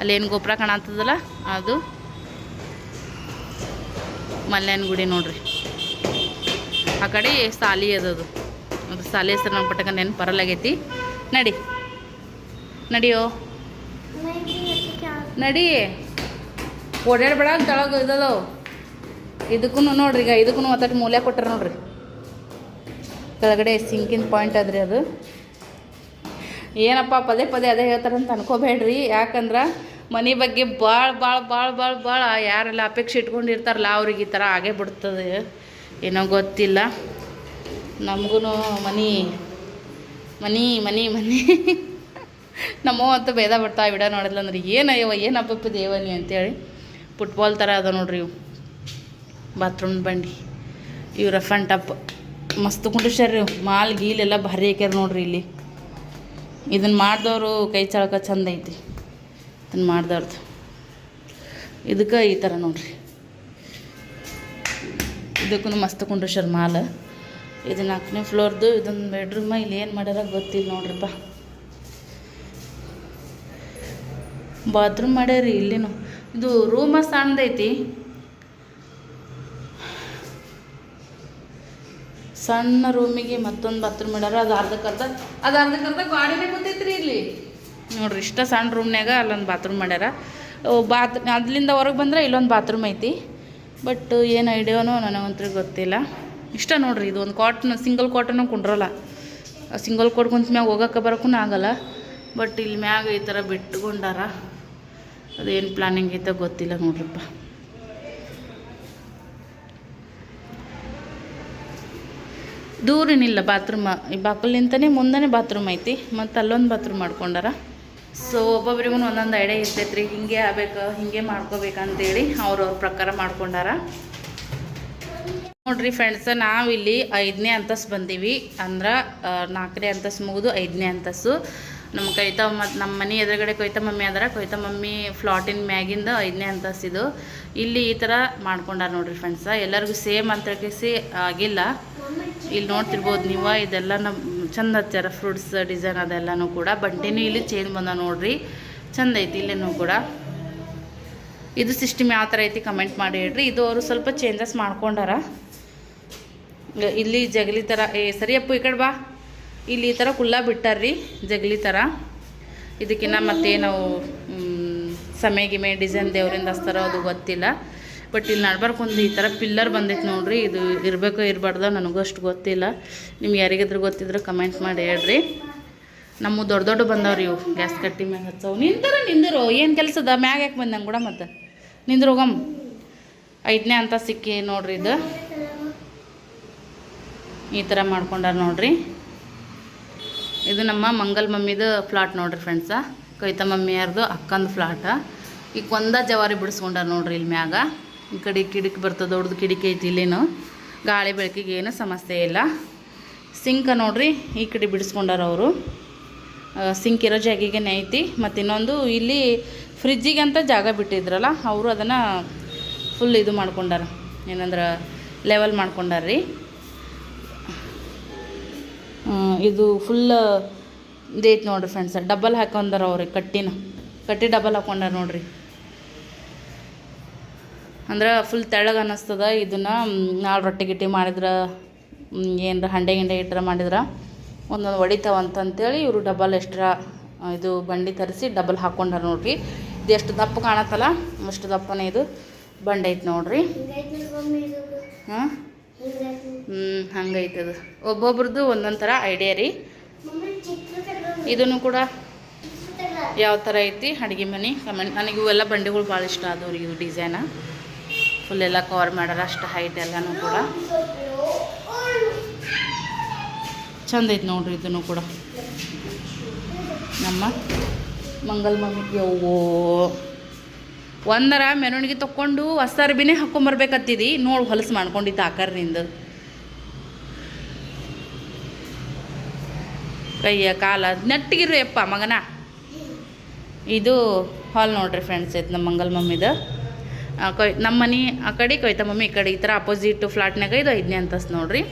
[SPEAKER 1] ಅಲ್ಲೇನು ಗೋಪುರ ಕಾಣತ್ತದಲ್ಲ ಅದು ಮಲ್ಲೇನ ಗುಡಿ ನೋಡ್ರಿ. ಆ ಕಡೆ ಸಾಲಿ ಅದದು ಅದು. ಸಾಲಿ ಹೆಸರು ನಮ್ಮ ಪಟ್ಟಕ ನೆನಪು ಬರಲಾಗೈತಿ ನಡಿ. ನಡಿಯೋ. ನಡಿ. ಓಡಾಡ್ಬೇಡ ತಳಗ ಇದಲ್ಲ. ಇದಕ್ಕೂ ನೋಡ್ರಿ ಈಗ ಇದಕ್ಕೂ ಮಾತಾಡಿ ಮೂಲೆ ಕೊಟ್ಟರೆ ನೋಡ್ರಿ. ಕೆಳಗಡೆ ಸಿಂಕಿನ ಪಾಯಿಂಟ್ ಅದ್ರಿ ಅದು. ಏನಪ್ಪ ಪದೇ ಪದೇ ಅದೇ ಹೇಳ್ತಾರಂತ ಅನ್ಕೋಬೇಡ್ರಿ. ಯಾಕಂದ್ರೆ ಮನೆ ಬಗ್ಗೆ ಭಾಳ ಭಾಳ ಭಾಳ ಭಾಳ ಭಾಳ ಯಾರೆಲ್ಲ ಅಪೇಕ್ಷೆ ಇಟ್ಕೊಂಡಿರ್ತಾರಲ್ಲ ಅವ್ರಿಗೆ ಈ ಥರ ಆಗೇ ಬಿಡ್ತದೆ. ಏನೋ ಗೊತ್ತಿಲ್ಲ. ನಮಗೂ ಮನೆ ಮನೆ ಮನೆ ಮನೆ. ನಮ್ಮವ್ವ ಅಂತೂ ಭೇದ ಬಿಡ್ತಾ ವಿಡ ನೋಡಿದ್ಲ ಅಂದ್ರೆ ಏನಯ್ಯವ ಏನು ಅಪ್ಪಪ್ಪ ದೇವನಿ ಅಂತೇಳಿ. ಫುಟ್ಬಾಲ್ ಥರ ಅದ ನೋಡ್ರಿ ಇವು. ಬಾತ್ರೂಮ್ ಬಂಡಿ. ಇವು ರಫ್ ಆ್ಯಂಡ್ ಟಪ್ ಮಸ್ತ್ ಕುಂಡಿಸ್ಯಾರ ರೀ ಮಾಲ್ ಗೀಲ್ ಎಲ್ಲ ಭಾರಿ ಹಾಕ್ಯಾರ ನೋಡ್ರಿ ಇಲ್ಲಿ. ಇದನ್ನು ಮಾಡಿದವರು ಕೈ ಚಳಕ ಚಂದ ಐತಿ. ಇದನ್ನು ಮಾಡ್ದವ್ರದ್ದು ಇದಕ್ಕೆ ಈ ಥರ ನೋಡ್ರಿ. ಇದಕ್ಕೂ ಮಸ್ತ್ ಕುಂಡ್ರಿಸ್ಯಾರ ಮಾಲ. ಇದು ನಾಲ್ಕನೇ ಫ್ಲೋರ್ದು ಇದೊಂದು ಬೆಡ್ರೂಮ ಇಲ್ಲಿ ಏನು ಮಾಡ್ಯಾರ ಗೊತ್ತಿಲ್ಲ ನೋಡ್ರಿಪ್ಪ. ಬಾತ್ರೂಮ್ ಮಾಡ್ಯಾರಿ ಇಲ್ಲಿನೂ. ಇದು ರೂಮ ಸಣ್ಣದೈತಿ. ಸಣ್ಣ ರೂಮಿಗೆ ಮತ್ತೊಂದು ಬಾತ್ರೂಮ್ ಮಾಡ್ಯಾರ ಅದು ಅರ್ಧಕ್ಕರ್ಧ ಅದು ಅರ್ಧಕ್ಕರ್ಧ ಗಾಡಿನೇ ಗೊತ್ತೈತ್ರಿ ಇಲ್ಲಿ. ನೋಡ್ರಿ, ಇಷ್ಟ ಸಣ್ಣ ರೂಮ್ನಾಗ ಅಲ್ಲೊಂದು ಬಾತ್ರೂಮ್ ಮಾಡ್ಯಾರ. ಬಾತ್ ಅದ್ಲಿಂದ ಹೊರಗೆ ಬಂದ್ರೆ ಇಲ್ಲೊಂದು ಬಾತ್ರೂಮ್ ಐತಿ. ಬಟ್ ಏನು ಐಡಿಯಾನೋ ನನಗಂತೂ ಗೊತ್ತಿಲ್ಲ. ಇಷ್ಟ ನೋಡ್ರಿ, ಇದು ಒಂದು ಕಾಟನ್ ಸಿಂಗಲ್ ಕಾಟನ್ನು ಕುಂಡ್ರಲ್ಲ. ಸಿಂಗಲ್ ಕೋಟ್ ಕುಂತ ಮ್ಯಾಗ ಹೋಗಕ್ಕೆ ಬರೋಕ್ಕೂ ಆಗಲ್ಲ. ಬಟ್ ಇಲ್ಲಿ ಮ್ಯಾಗ ಈ ಥರ ಬಿಟ್ಕೊಂಡಾರ. ಅದೇನು ಪ್ಲಾನಿಂಗ್ ಐತೆ ಗೊತ್ತಿಲ್ಲ ನೋಡ್ರಪ್ಪ. ದೂರೇನಿಲ್ಲ ಬಾತ್ರೂಮ್. ಈ ಬಾಕಲಿಂತನೇ ಮುಂದೆನೇ ಬಾತ್ರೂಮ್ ಐತಿ ಮತ್ತು ಅಲ್ಲೊಂದು ಬಾತ್ರೂಮ್ ಮಾಡ್ಕೊಂಡಾರ. ಸೊ ಒಬ್ಬೊಬ್ರಿಗೂ ಒಂದೊಂದು ಐಡಿಯಾ ಇರ್ತೈತೆ ರೀ ಹಿಂಗೆ ಆಗ್ಬೇಕು ಹಿಂಗೆ ಮಾಡ್ಕೋಬೇಕಂತೇಳಿ ಅವ್ರವ್ರ ಪ್ರಕಾರ ಮಾಡ್ಕೊಂಡಾರ. ನೋಡ್ರಿ ಫ್ರೆಂಡ್ಸ್ ನಾವಿಲ್ಲಿ ಐದನೇ ಅಂತಸ್ತು ಬಂದೀವಿ. ಅಂದ್ರೆ ನಾಲ್ಕನೇ ಅಂತಸ್ತು ಮುಗಿದು ಐದನೇ ಅಂತಸ್ತು ನಮ್ಮ ಕೈತ ಮತ್ತು ನಮ್ಮ ಮನೆ ಎದುರುಗಡೆ ಕೊಯ್ತ ಮಮ್ಮಿ ಅಂದ್ರೆ. ಕೊಯ್ತ ಮಮ್ಮಿ ಫ್ಲಾಟಿನ ಮ್ಯಾಗಿಂದು ಐದನೇ ಅಂತಸ್ತಿದು ಇಲ್ಲಿ ಈ ಥರ ಮಾಡ್ಕೊಂಡಾರ ನೋಡ್ರಿ ಫ್ರೆಂಡ್ಸ ಎಲ್ಲರಿಗೂ ಸೇಮ್ ಅಂತ ಕೇಸಿ ಆಗಿಲ್ಲ. ಇಲ್ಲಿ ನೋಡ್ತಿರ್ಬೋದು ನೀವು, ಇದೆಲ್ಲ ನಮ್ಮ ಚಂದ ಹಚ್ಚಾರ ಫ್ರೂಟ್ಸ್ ಡಿಸೈನ್ ಅದೆಲ್ಲನೂ ಕೂಡ. ಬಂಟಿನೂ ಇಲ್ಲಿ ಚೇಂಜ್ ಬಂದ ನೋಡ್ರಿ. ಚಂದ ಐತಿ ಇಲ್ಲಿನೂ ಕೂಡ. ಇದು ಸಿಸ್ಟಮ್ ಯಾವ ಥರ ಐತಿ ಕಮೆಂಟ್ ಮಾಡಿ ಹೇಳ್ರಿ. ಇದು ಅವರು ಸ್ವಲ್ಪ ಚೇಂಜಸ್ ಮಾಡ್ಕೊಂಡಾರ. ಇಲ್ಲಿ ಜಗಲಿ ಥರ ಏ ಸರಿಯಪ್ಪ ಈ ಕಡೆ ಬಾ. ಇಲ್ಲಿ ಈ ಥರ ಕುಲ್ಲ ಬಿಟ್ಟಾರ್ರಿ, ಜಗಲಿ ಥರ ಇದಕ್ಕಿನ್ನ ಮತ್ತೆ ಸಮಯ ಗಿಮೆ ಡಿಸೈನ್ ದೇವರಿಂದ ಹಸ್ತಾರೋ ಅದು ಗೊತ್ತಿಲ್ಲ. ಬಟ್ ಇಲ್ಲಿ ನಡ್ಬಾರ್ಕೊಂದು ಈ ಥರ ಪಿಲ್ಲರ್ ಬಂದೈತೆ ನೋಡ್ರಿ, ಇದು ಇರಬೇಕು ಇರಬಾರ್ದೋ ನನಗೂ ಅಷ್ಟು ಗೊತ್ತಿಲ್ಲ. ನಿಮ್ಗೆ ಯಾರಿಗಾದ್ರೂ ಗೊತ್ತಿದ್ರೆ ಕಮೆಂಟ್ ಮಾಡಿ ಹೇಳ್ರಿ. ನಮ್ಮ ದೊಡ್ಡ ದೊಡ್ಡ ಬಂದವ್ರಿ ಇವು, ಗ್ಯಾಸ್ ಕಟ್ಟಿ ಮ್ಯಾಗ ಹಚ್ಚವು ನಿಂತರ ನಿಂದಿರು. ಏನು ಕೆಲಸದ? ಮ್ಯಾಗ ಯಾಕೆ ಬಂದಂಗೆ ಕೂಡ ಮತ್ತೆ? ನಿಂದ್ರು ಹೋಗಮ್. ಐದನೇ ಅಂತ ಸಿಕ್ಕಿ ನೋಡ್ರಿ ಇದು. ಈ ಥರ ಮಾಡ್ಕೊಂಡಾರ ನೋಡ್ರಿ. ಇದು ನಮ್ಮ ಮಂಗಲ್ ಮಮ್ಮಿದು ಫ್ಲಾಟ್ ನೋಡ್ರಿ ಫ್ರೆಂಡ್ಸ ಕವಿತಾ ಮಮ್ಮಿಯರ್ದು ಅಕ್ಕಂದು ಫ್ಲಾಟ. ಈಗ ಒಂದ ಜವಾರಿ ಬಿಡಿಸ್ಕೊಂಡಾರ ನೋಡ್ರಿ ಇಲ್ಲಿ ಮ್ಯಾಗ. ಈ ಕಡೆ ಕಿಡಿಕಿ ಬರ್ತದೆ ದೊಡ್ಡದು ಕಿಡಿಕಿ ಐತಿ ಇಲ್ಲೇನು. ಗಾಳಿ ಬೆಳಕಿಗೆ ಏನು ಸಮಸ್ಯೆ ಇಲ್ಲ. ಸಿಂಕ ನೋಡ್ರಿ, ಈ ಕಡೆ ಬಿಡಿಸ್ಕೊಂಡಾರ ಅವರು. ಸಿಂಕ್ ಇರೋ ಜಾಗಿಗೆ ಐತಿ. ಮತ್ತು ಇನ್ನೊಂದು ಇಲ್ಲಿ ಫ್ರಿಜ್ಜಿಗೆ ಅಂತ ಜಾಗ ಬಿಟ್ಟಿದ್ರಲ್ಲ, ಅವರು ಅದನ್ನು ಫುಲ್ ಇದು ಮಾಡ್ಕೊಂಡಾರ. ಏನಂದ್ರೆ ಲೆವೆಲ್ ಮಾಡ್ಕೊಂಡಾರ್ರಿ. ಇದು ಫುಲ್ ಇದೈತಿ ನೋಡ್ರಿ ಫ್ರೆಂಡ್ಸ್ ಡಬಲ್ ಹಾಕೊಂಡಾರ ಅವ್ರಿ, ಕಟ್ಟಿನ. ಕಟ್ಟಿ ಡಬಲ್ ಹಾಕೊಂಡಾರ ನೋಡ್ರಿ. ಅಂದ್ರೆ ಫುಲ್ ತೆಳ್ಳಗೆ ಅನ್ನಿಸ್ತದ, ಇದನ್ನು ನಾಳೆ ರೊಟ್ಟಿ ಗಿಟ್ಟಿ ಮಾಡಿದ್ರೆ ಏನರ ಹಂಡೆ ಗಿಂಡೆ ಇಟ್ಟರೆ ಮಾಡಿದ್ರೆ, ಒಂದೊಂದು ಹೊಡಿತಾವ ಅಂತಂತೇಳಿ ಇವರು ಡಬಲ್ ಎಕ್ಸ್ಟ್ರಾ ಇದು ಬಂಡಿ ತರಿಸಿ ಡಬಲ್ ಹಾಕ್ಕೊಂಡಾರ ನೋಡ್ರಿ. ಇದು ಎಷ್ಟು ದಪ್ಪ ಕಾಣತ್ತಲ್ಲ, ಅಷ್ಟು ದಪ್ಪನೇ ಇದು ಬಂಡೆ ಐತೆ ನೋಡ್ರಿ.
[SPEAKER 3] ಇದು
[SPEAKER 1] ಹಾಂ? ಹ್ಞೂ ಹಂಗೈತೆ ಅದು. ಒಬ್ಬೊಬ್ರದ್ದು ಒಂದೊಂದು ಥರ ಐಡಿಯಾ ರೀ. ಇದನ್ನು ಕೂಡ ಯಾವ ಥರ ಐತಿ, ಅಡುಗೆ ಮನೆ, ಕಮೆಂಟ್, ನನಗೆ ಇವೆಲ್ಲ ಬಂಡಿಗಳು ಭಾಳ ಇಷ್ಟ ಆದವ್ರಿ ಇವು ಡಿಸೈನ ಫುಲ್ ಎಲ್ಲ ಕವರ್ ಮಾಡ್ಯಾರ ಅಷ್ಟು ಹೈಟ್ ಎಲ್ಲನೂ ಕೂಡ. ಚಂದ ಐತೆ ನೋಡ್ರಿ ಇದನ್ನು ಕೂಡ. ನಮ್ಮ ಮಂಗಲ್ ಮಮ್ಮಿ ಯವ್ವೋ ಒಂದರ ಮೆರವಣಿಗೆ ತೊಕೊಂಡು ಹೊಸ ಅರ್ಬಿನೇ ಹಾಕ್ಕೊಂಬರ್ಬೇಕತ್ತಿದಿ ನೋಡಿ ಹೊಲಸು ಮಾಡ್ಕೊಂಡಿದ್ದ ಆಕಾರದಿಂದ ಕೈಯ ಕಾಲ ನೆಟ್ಟಿಗಿರು ಯಪ್ಪ ಮಗನ. ಇದು ಹಾಲ್ ನೋಡ್ರಿ ಫ್ರೆಂಡ್ಸ್ ಇದು ನಮ್ಮ ಮಂಗಲ್ ಮಮ್ಮಿದು. ಕೊಯ್ ನಮ್ಮ ಮನೆ ಆ ಕಡೆ, ಕೊಯ್ತಾ ಮಮ್ಮಿ ಈ ಕಡೆ, ಈ ಥರ ಅಪೋಸಿಟ್ ಫ್ಲಾಟ್ನಾಗ ಇದು ಐದನೇ ಅಂತಸ್ ನೋಡ್ರಿ.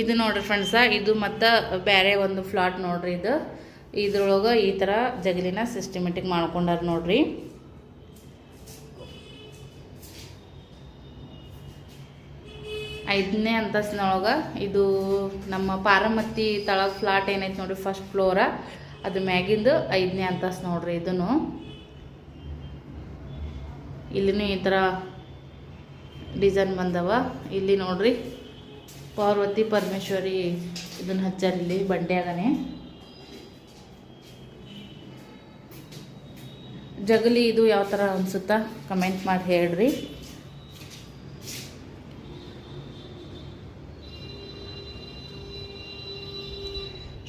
[SPEAKER 1] ಇದು ನೋಡ್ರಿ ಫ್ರೆಂಡ್ಸ ಇದು ಮತ್ತು ಬೇರೆ ಒಂದು ಫ್ಲಾಟ್ ನೋಡ್ರಿ ಇದು. ಇದ್ರೊಳಗೆ ಈ ಥರ ಜಗಲಿನ ಸಿಸ್ಟಮೆಟಿಕ್ ಮಾಡ್ಕೊಂಡಾರ ನೋಡ್ರಿ. ಐದನೇ ಅಂತಸ್ತಿನೊಳಗೆ ಇದು ನಮ್ಮ ಪಾರಮತಿ ತಳಗ ಫ್ಲಾಟ್ ಏನೈತೆ ನೋಡ್ರಿ ಫಸ್ಟ್ ಫ್ಲೋರ ಅದು ಮ್ಯಾಗಿಂದು ಐದನೇ ಅಂತಸ್ತು ನೋಡ್ರಿ ಇದನ್ನು. ಇಲ್ಲಿನೂ ಈ ಥರ ಡಿಸೈನ್ ಬಂದವ. ಇಲ್ಲಿ ನೋಡ್ರಿ, ಪಾರ್ವತಿ ಪರಮೇಶ್ವರಿ ಇದನ್ನು ಹಚ್ಚಾರ ಇಲ್ಲಿ ಬಂಡ್ಯಾಗನೆ. ಜಗಲಿ, ಇದು ಯಾವ ಥರ ಅನಿಸುತ್ತಾ ಕಮೆಂಟ್ ಮಾಡಿ ಹೇಳ್ರಿ.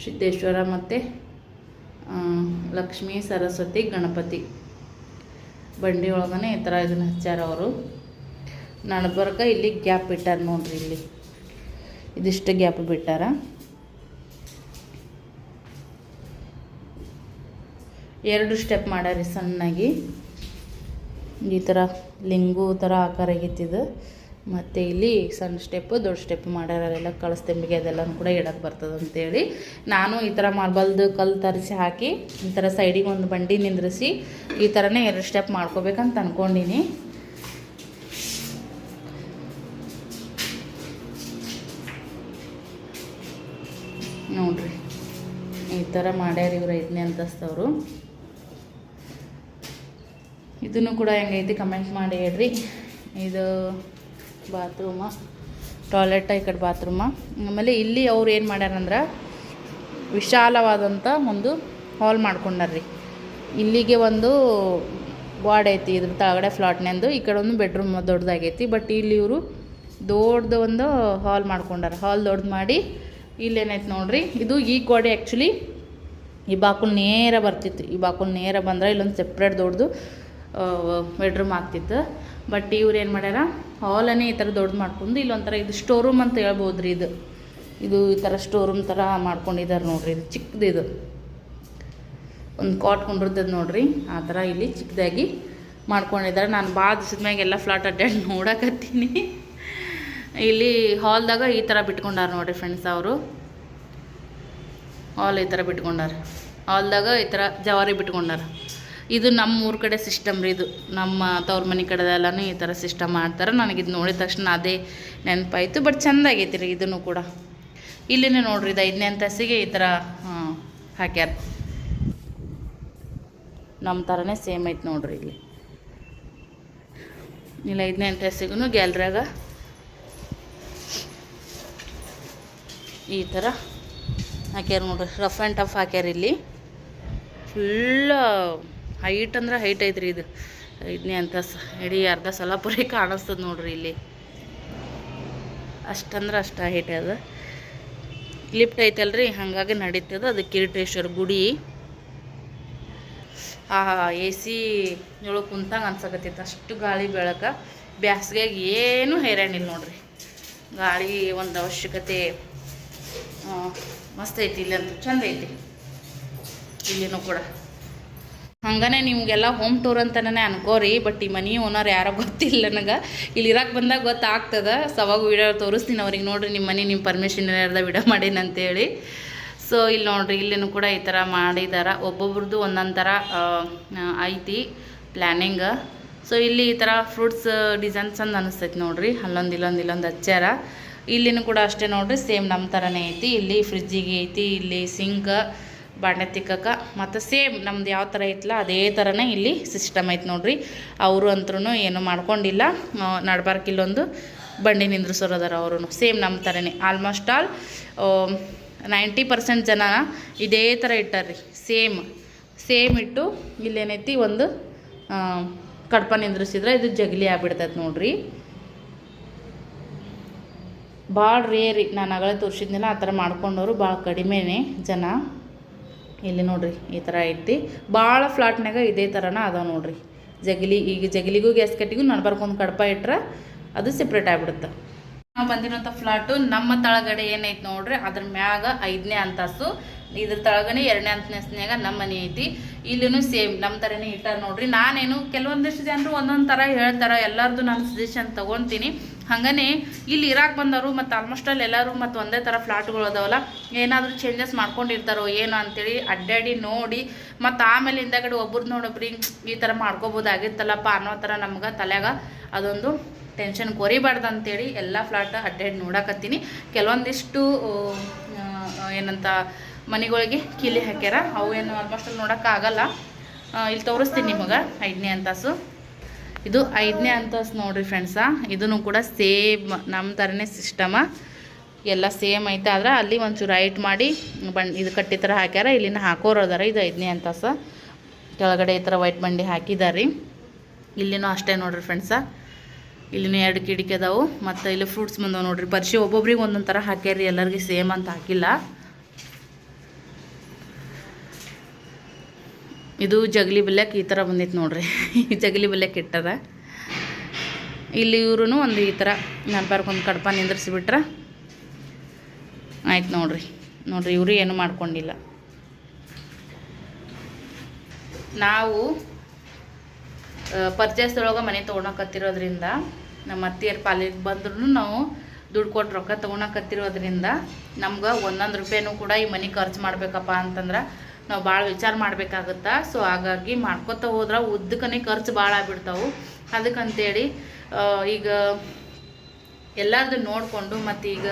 [SPEAKER 1] ಸಿದ್ದೇಶ್ವರ ಮತ್ತು ಲಕ್ಷ್ಮೀ, ಸರಸ್ವತಿ, ಗಣಪತಿ. ಬಂಡಿ ಒಳಗನೆ ಈ ಥರ ಇದನ್ನ ಹಚ್ಚಾರ ಅವರು. ನಡ್ಬರ್ಕ ಇಲ್ಲಿ ಗ್ಯಾಪ್ ಇಟ್ಟಾರ ನೋಡ್ರಿ ಇಲ್ಲಿ. ಇದಿಷ್ಟು ಗ್ಯಾಪ್ ಬಿಟ್ಟಾರ. ಎರಡು ಸ್ಟೆಪ್ ಮಾಡ್ಯಾರಿ ಸಣ್ಣಾಗಿ. ಈ ಥರ ಲಿಂಗು ಥರ ಆಕಾರ ಆಗೈತಿದು ಮತ್ತು ಇಲ್ಲಿ ಸಣ್ಣ ಸ್ಟೆಪ್ಪು ದೊಡ್ಡ ಸ್ಟೆಪ್ ಮಾಡ್ಯಾರೆಲ್ಲ ಕಳಿಸ್ತೆಂಬಿಗೆ ಅದೆಲ್ಲನೂ ಕೂಡ ಇಡಕ್ಕೆ ಬರ್ತದೆ ಅಂತೇಳಿ. ನಾನು ಈ ಥರ ಮಾರ್ಬಲ್ದು ಕಲ್ಲು ತರಿಸಿ ಹಾಕಿ, ಈ ಥರ ಸೈಡಿಗೆ ಒಂದು ಬಂಡಿ ನಿಂದ್ರಿಸಿ, ಈ ಥರನೇ ಎರಡು ಸ್ಟೆಪ್ ಮಾಡ್ಕೋಬೇಕಂತ ಅಂದ್ಕೊಂಡೀನಿ ನೋಡ್ರಿ, ಈ ಥರ ಮಾಡ್ಯಾರ ಇವ್ರು ಐದನೇ ಅಂತಸ್ತವ್ರು. ಇದನ್ನು ಕೂಡ ಹೆಂಗೈತಿ ಕಮೆಂಟ್ ಮಾಡಿ ಹೇಳ್ರಿ. ಇದು ಬಾತ್ರೂಮ, ಟಾಯ್ಲೆಟ ಈ ಕಡೆ ಬಾತ್ರೂಮ. ಆಮೇಲೆ ಇಲ್ಲಿ ಅವ್ರು ಏನು ಮಾಡ್ಯಾರಂದ್ರೆ ವಿಶಾಲವಾದಂಥ ಒಂದು ಹಾಲ್ ಮಾಡ್ಕೊಂಡಾರ್ರಿ. ಇಲ್ಲಿಗೆ ಒಂದು ವಾರ್ಡ್ ಐತಿ, ಇದ್ರ ತಳಗಡೆ ಫ್ಲಾಟ್ನಂದು ಈ ಕಡೆ ಒಂದು ಬೆಡ್ರೂಮ್ ದೊಡ್ಡದಾಗೈತಿ, ಬಟ್ ಇಲ್ಲಿ ಇವರು ದೊಡ್ಡದು ಒಂದು ಹಾಲ್ ಮಾಡ್ಕೊಂಡಾರ. ಹಾಲ್ ದೊಡ್ಡದು ಮಾಡಿ ಇಲ್ಲೇನೈತೆ ನೋಡ್ರಿ. ಇದು ಈ ಗೋಡೆ ಆ್ಯಕ್ಚುಲಿ ಈ ಬಾಕುಲ್ ನೇರ ಬರ್ತಿತ್ತು. ಈ ಬಾಕುಲ್ ನೇರ ಬಂದ್ರೆ ಇಲ್ಲೊಂದು ಸೆಪ್ರೇಟ್ ದೊಡ್ಡದು ಬೆಡ್ರೂಮ್ ಆಗ್ತಿತ್ತು. ಬಟ್ ಇವ್ರು ಏನು ಮಾಡ್ಯಾರ? ಹಾಲನ್ನೇ ಈ ಥರ ದೊಡ್ಡದು ಮಾಡ್ಕೊಂಡು ಇಲ್ಲೊಂಥರ ಇದು ಸ್ಟೋರ್ ರೂಮ್ ಅಂತ ಹೇಳ್ಬೋದು ರೀ ಇದು. ಇದು ಈ ಥರ ಸ್ಟೋರ್ ರೂಮ್ ಥರ ಮಾಡ್ಕೊಂಡಿದ್ದಾರೆ ನೋಡ್ರಿ ಇದು ಚಿಕ್ಕದು ಇದು. ಒಂದು ಕಾಟ್ ಕೊಂಡಿರ್ತದೆ ನೋಡ್ರಿ, ಆ ಥರ ಇಲ್ಲಿ ಚಿಕ್ಕದಾಗಿ ಮಾಡ್ಕೊಂಡಿದ್ದಾರೆ ನಾನು ಭಾಳ ದಿವಸದ ಮ್ಯಾಗ ಎಲ್ಲ ಫ್ಲಾಟ್ ಅಡ್ಡಾಡಿ ನೋಡಕತ್ತೀನಿ. ಇಲ್ಲಿ ಹಾಲ್ದಾಗ ಈ ಥರ ಬಿಟ್ಕೊಂಡಾರ ನೋಡ್ರಿ ಫ್ರೆಂಡ್ಸ್ ಅವರು. ಹಾಲ್ ಈ ಥರ ಬಿಟ್ಕೊಂಡಾರ. ಹಾಲ್ದಾಗ ಈ ಥರ ಜವಾರಿ ಬಿಟ್ಕೊಂಡಾರ. ಇದು ನಮ್ಮ ಊರ ಕಡೆ ಸಿಸ್ಟಮ್ ರೀ ಇದು. ನಮ್ಮ ತವ್ರ ಮನೆ ಕಡೆದೆಲ್ಲನೂ ಈ ಥರ ಸಿಸ್ಟಮ್ ಮಾಡ್ತಾರೆ. ನನಗಿದು ನೋಡಿದ ತಕ್ಷಣ ಅದೇ ನೆನಪಾಯಿತು ಬಟ್ ಚೆಂದ ಆಗೈತಿ ರೀ ಇದನ್ನು ಕೂಡ. ಇಲ್ಲಿನೇ ನೋಡ್ರಿ ಇದು ಐದನೇ ಅಂತಸಿಗೆ ಈ ಥರ ಹಾಕ್ಯಾರ. ನಮ್ಮ ಥರನೇ ಸೇಮ್ ಐತೆ ನೋಡ್ರಿ ಇಲ್ಲಿ. ಇಲ್ಲ ಐದನೇ ಅಂತಸಿಗೂ ಗ್ಯಾಲ್ರಿಯಾಗ ಈ ಥರ ಹಾಕ್ಯಾರ ನೋಡ್ರಿ. ರಫ್ ಆ್ಯಂಡ್ ಟಫ್ ಹಾಕ್ಯಾರ ಇಲ್ಲಿ. ಫುಲ್ಲ ಹೈಟ್ ಅಂದ್ರೆ ಹೈಟ್ ಐತ್ರಿ ಇದು. ಇದನ್ನೇ ಅಂತ ಇಡೀ ಅರ್ಧ ಸಲಪುರಿ ಕಾಣಿಸ್ತದ ನೋಡ್ರಿ ಇಲ್ಲಿ. ಅಷ್ಟಂದ್ರೆ ಅಷ್ಟು ಹೈಟ್ ಅದು. ಲಿಫ್ಟ್ ಐತಲ್ರಿ, ಹಾಗಾಗಿ ನಡೀತದ ಅದು ಕಿರೀಟೇಶ್ವರ ಗುಡಿ. ಆ ಎ ಸಿ ಒಳಗೆ ಕುಂತಂಗೆ ಅನ್ಸಕತ್ತೈತೆ ಅಷ್ಟು ಗಾಳಿ ಬೆಳಕ. ಬ್ಯಾಸ್ಗೆಗೆ ಏನೂ ಹೈರಾಣಿಲ್ಲ ನೋಡ್ರಿ. ಗಾಳಿ ಒಂದು ಅವಶ್ಯಕತೆ ಮಸ್ತ್ ಐತಿ ಇಲ್ಲಿ ಅಂತೂ ಚಂದ ಐತಿ. ಇಲ್ಲಿನೂ ಕೂಡ. ಹಂಗನೇ ನಿಮಗೆಲ್ಲ ಹೋಮ್ ಟೂರ್ ಅಂತನೇ ಅನ್ಕೋರಿ ಬಟ್ ಈ ಮನೆ ಓನರ್ ಯಾರೋ ಗೊತ್ತಿಲ್ಲ ನನಗೆ. ಇಲ್ಲಿ ಇರಕ್ಕೆ ಬಂದಾಗ ಗೊತ್ತಾಗ್ತದ. ಸವಾಗ ವಿಡಿಯೋ ತೋರಿಸ್ತೀನಿ ಅವ್ರಿಗೆ. ನೋಡ್ರಿ ನಿಮ್ಮ ಮನೆ ನಿಮ್ಮ ಪರ್ಮಿಷನ್ ಇರೋದ ವಿಡಿಯೋ ಮಾಡೀನಿ ಅಂತೇಳಿ. ಸೊ ಇಲ್ಲಿ ನೋಡ್ರಿ, ಇಲ್ಲಿನೂ ಕೂಡ ಈ ಥರ ಮಾಡಿದಾರ. ಒಬ್ಬೊಬ್ರದ್ದು ಒಂದೊಂದು ಥರ ಐತಿ ಪ್ಲ್ಯಾನಿಂಗ ಸೊ ಇಲ್ಲಿ ಈ ಥರ ಫ್ರೂಟ್ಸ್ ಡಿಸೈನ್ಸ್ ಅಂತ ಅನಿಸ್ತೈತಿ ನೋಡ್ರಿ. ಅಲ್ಲೊಂದು, ಇಲ್ಲೊಂದು ಇಲ್ಲೊಂದು ಹಚ್ಚಾರ ಇಲ್ಲಿನೂ ಕೂಡ ಅಷ್ಟೇ ನೋಡ್ರಿ ಸೇಮ್ ನಮ್ಮ ಥರನೇ ಐತಿ. ಇಲ್ಲಿ ಫ್ರಿಜ್ಜಿಗೆ ಐತಿ, ಇಲ್ಲಿ ಸಿಂಕ್ ಬಾಂಡೆ ತಿಕ್ಕಕ್ಕೆ. ಮತ್ತು ಸೇಮ್ ನಮ್ದು ಯಾವ ಥರ ಐತಲ್ಲ ಅದೇ ಥರನೇ ಇಲ್ಲಿ ಸಿಸ್ಟಮ್ ಐತೆ ನೋಡ್ರಿ. ಅವರು ಅಂತೂ ಏನು ಮಾಡ್ಕೊಂಡಿಲ್ಲ. ಇಲ್ಲೊಂದು ಬಂಡಿ ನಿಂದ್ರಿಸೋರದಾರ ಅವರು ಸೇಮ್ ನಮ್ಮ ಥರನೇ. ಆಲ್ಮೋಸ್ಟ್ ಆಲ್ ನೈಂಟಿ ಪರ್ಸೆಂಟ್ ಜನ ಇದೇ ಥರ ಇಟ್ಟಾರ್ರಿ. ಸೇಮ್ ಸೇಮ್ ಇಟ್ಟು ಇಲ್ಲೇನೈತಿ ಒಂದು ಕಡ್ಪ ನಿಂದ್ರಿಸಿದ್ರೆ ಇದು ಜಗಲಿ ಆಗ್ಬಿಡ್ತೈತೆ ನೋಡ್ರಿ. ಭಾಳ ರೇರಿ ನಾನು ಆಗಲೇ ತೋರಿಸಿದ್ನಲ್ಲ, ಆ ಥರ ಮಾಡ್ಕೊಂಡವರು ಭಾಳ ಕಡಿಮೆನೇ ಜನ. ಇಲ್ಲಿ ನೋಡ್ರಿ, ಈ ಥರ ಐತಿ ಭಾಳ ಫ್ಲಾಟ್ನಾಗ ಇದೇ ಥರನ ಅದಾವೆ ನೋಡ್ರಿ. ಜಗಲಿ, ಈಗ ಜಗಲಿಗೂ ಗ್ಯಾಸ್ ಕಟ್ಟಿಗೂ ನಡ್ಬರ್ಕೊಂದು ಕಡಪ ಇಟ್ಟರೆ ಅದು ಸೆಪ್ರೇಟ್ ಆಗಿಬಿಡುತ್ತೆ. ನಾವು ಬಂದಿರೋಂಥ ಫ್ಲಾಟು ನಮ್ಮ ತಳಗಡೆ ಏನೈತೆ ನೋಡ್ರಿ, ಅದ್ರ ಮ್ಯಾಗ ಐದನೇ ಅಂತಸ್ತು ಇದ್ರ ತಳಗನೆ ಎರಡನೇ ಅಂತಸ್ನ್ಯಾಗ ನಮ್ಮ ಮನೆ ಐತಿ. ಇಲ್ಲಿನೂ ಸೇಮ್ ನಮ್ಮ ಥರನೇ ಇಟ್ಟಾರ ನೋಡ್ರಿ. ನಾನೇನು ಕೆಲವೊಂದಿಷ್ಟು ಜನರು ಒಂದೊಂದು ಥರ ಹೇಳ್ತಾರೆ, ಎಲ್ಲರದು ನಾನು ಸಜೆಷನ್ ತೊಗೊತೀನಿ. ಹಾಗನೇ ಇಲ್ಲಿ ಇರಾಕ್ ಬಂದವರು ಮತ್ತು ಆಲ್ಮೋಸ್ಟ್ ಅಲ್ಲಿ ಎಲ್ಲರೂ ಮತ್ತು ಒಂದೇ ಥರ ಫ್ಲಾಟ್ಗಳು ಅದಾವಲ್ಲ, ಏನಾದರೂ ಚೇಂಜಸ್ ಮಾಡ್ಕೊಂಡಿರ್ತಾರೋ ಏನೋ ಅಂತೇಳಿ ಅಡ್ಡಾಡಿ ನೋಡಿ, ಮತ್ತು ಆಮೇಲೆ ಹಿಂದಗಡೆ ಒಬ್ರು ನೋಡೊಬ್ರಿ ಈ ಥರ ಮಾಡ್ಕೋಬೋದಾಗಿತ್ತಲ್ಲಪ್ಪ ಅನ್ನೋ ಥರ ನಮ್ಗೆ ತಲೆಯಾಗ ಅದೊಂದು ಟೆನ್ಷನ್ ಕೊರಿಬಾರ್ದು ಅಂತೇಳಿ ಎಲ್ಲ ಫ್ಲಾಟ್ ಅಡ್ಡಾಡಿ ನೋಡಕತ್ತೀನಿ. ಕೆಲವೊಂದಿಷ್ಟು ಏನಂತ ಮನೆಗಳಿಗೆ ಕೀಲಿ ಹಾಕ್ಯಾರ, ಅವು ಏನು ಆಲ್ಮೋಸ್ಟ್ ಅಲ್ಲಿ ನೋಡೋಕ್ಕಾಗಲ್ಲ. ಇಲ್ಲಿ ತೋರಿಸ್ತೀನಿ ನಿಮಗೆ ಐದನೇ ಅಂತಾಸು ಇದು ಐದನೇ ಅಂತಸ್ ನೋಡ್ರಿ ಫ್ರೆಂಡ್ಸ ಇದನ್ನು ಕೂಡ ಸೇಮ್ ನಮ್ಮ ಥರನೇ ಸಿಸ್ಟಮ ಎಲ್ಲ ಸೇಮ್ ಐತೆ. ಆದ್ರೆ ಅಲ್ಲಿ ಒಂಚೂರು ರೈಟ್ ಮಾಡಿ ಬಣ್, ಇದು ಕಟ್ಟಿ ಥರ ಹಾಕ್ಯಾರ. ಇಲ್ಲಿನ ಹಾಕೋರು ಅದಾರ. ಇದು ಐದನೇ ಅಂತಸ ಕೆಳಗಡೆ ಈ ಥರ ವೈಟ್ ಬಂಡಿ ಹಾಕಿದಾರೆ ಇಲ್ಲಿನೂ ಅಷ್ಟೇ ನೋಡ್ರಿ ಫ್ರೆಂಡ್ಸ ಇಲ್ಲಿನ ಎರಡು ಕಿಡಿಕೆ ಅದಾವು. ಮತ್ತು ಇಲ್ಲಿ ಫ್ರೂಟ್ಸ್ ಬಂದವು ನೋಡ್ರಿ. ಪರಿಶಿ ಒಬ್ಬೊಬ್ರಿಗೆ ಒಂದೊಂದು ಥರ ಹಾಕ್ಯಾರಿ ಎಲ್ಲರಿಗೆ ಸೇಮ್ ಅಂತ ಹಾಕಿಲ್ಲ. ಇದು ಜಗಲಿ ಬಲ್ಯಕ್ಕೆ ಈ ಥರ ಬಂದೈತೆ ನೋಡ್ರಿ. ಈ ಜಗಲಿ ಬಲ್ಯಕ್ಕೆ ಇಟ್ಟದ. ಇಲ್ಲಿ ಇವರು ಒಂದು ಈ ಥರ ಒಂದು ಕಡಪ ನಿಂದ್ರಿಸಿಬಿಟ್ರೆ ಆಯ್ತು ನೋಡ್ರಿ. ನೋಡ್ರಿ ಇವರು ಏನು ಮಾಡ್ಕೊಂಡಿಲ್ಲ. ನಾವು ಪರ್ಚೇಸ್ದೊಳಗೆ ಮನೆ ತೊಗೊಳಕತ್ತಿರೋದ್ರಿಂದ ನಮ್ಮ ಅತ್ತಿಯರ ಪಾಲಿಗೆ ಬಂದ್ರೂ ನಾವು ದುಡ್ಡು ಕೊಟ್ಟು ರೊಕ್ಕ ತೊಗೊಳಕತ್ತಿರೋದ್ರಿಂದ ನಮ್ಗೆ ಒಂದೊಂದು ರೂಪಾಯಿನೂ ಕೂಡ ಈ ಮನೆ ಖರ್ಚು ಮಾಡಬೇಕಪ್ಪ ಅಂತಂದ್ರೆ ನಾವು ಭಾಳ ವಿಚಾರ ಮಾಡಬೇಕಾಗತ್ತೆ? ಸೊ ಹಾಗಾಗಿ ಮಾಡ್ಕೊತ ಹೋದ್ರೆ ಉದ್ದಕ್ಕನೇ ಖರ್ಚು ಭಾಳ ಆಗ್ಬಿಡ್ತಾವು. ಅದಕ್ಕಂತೇಳಿ ಈಗ ಎಲ್ಲರದ್ದು ನೋಡಿಕೊಂಡು ಮತ್ತು ಈಗ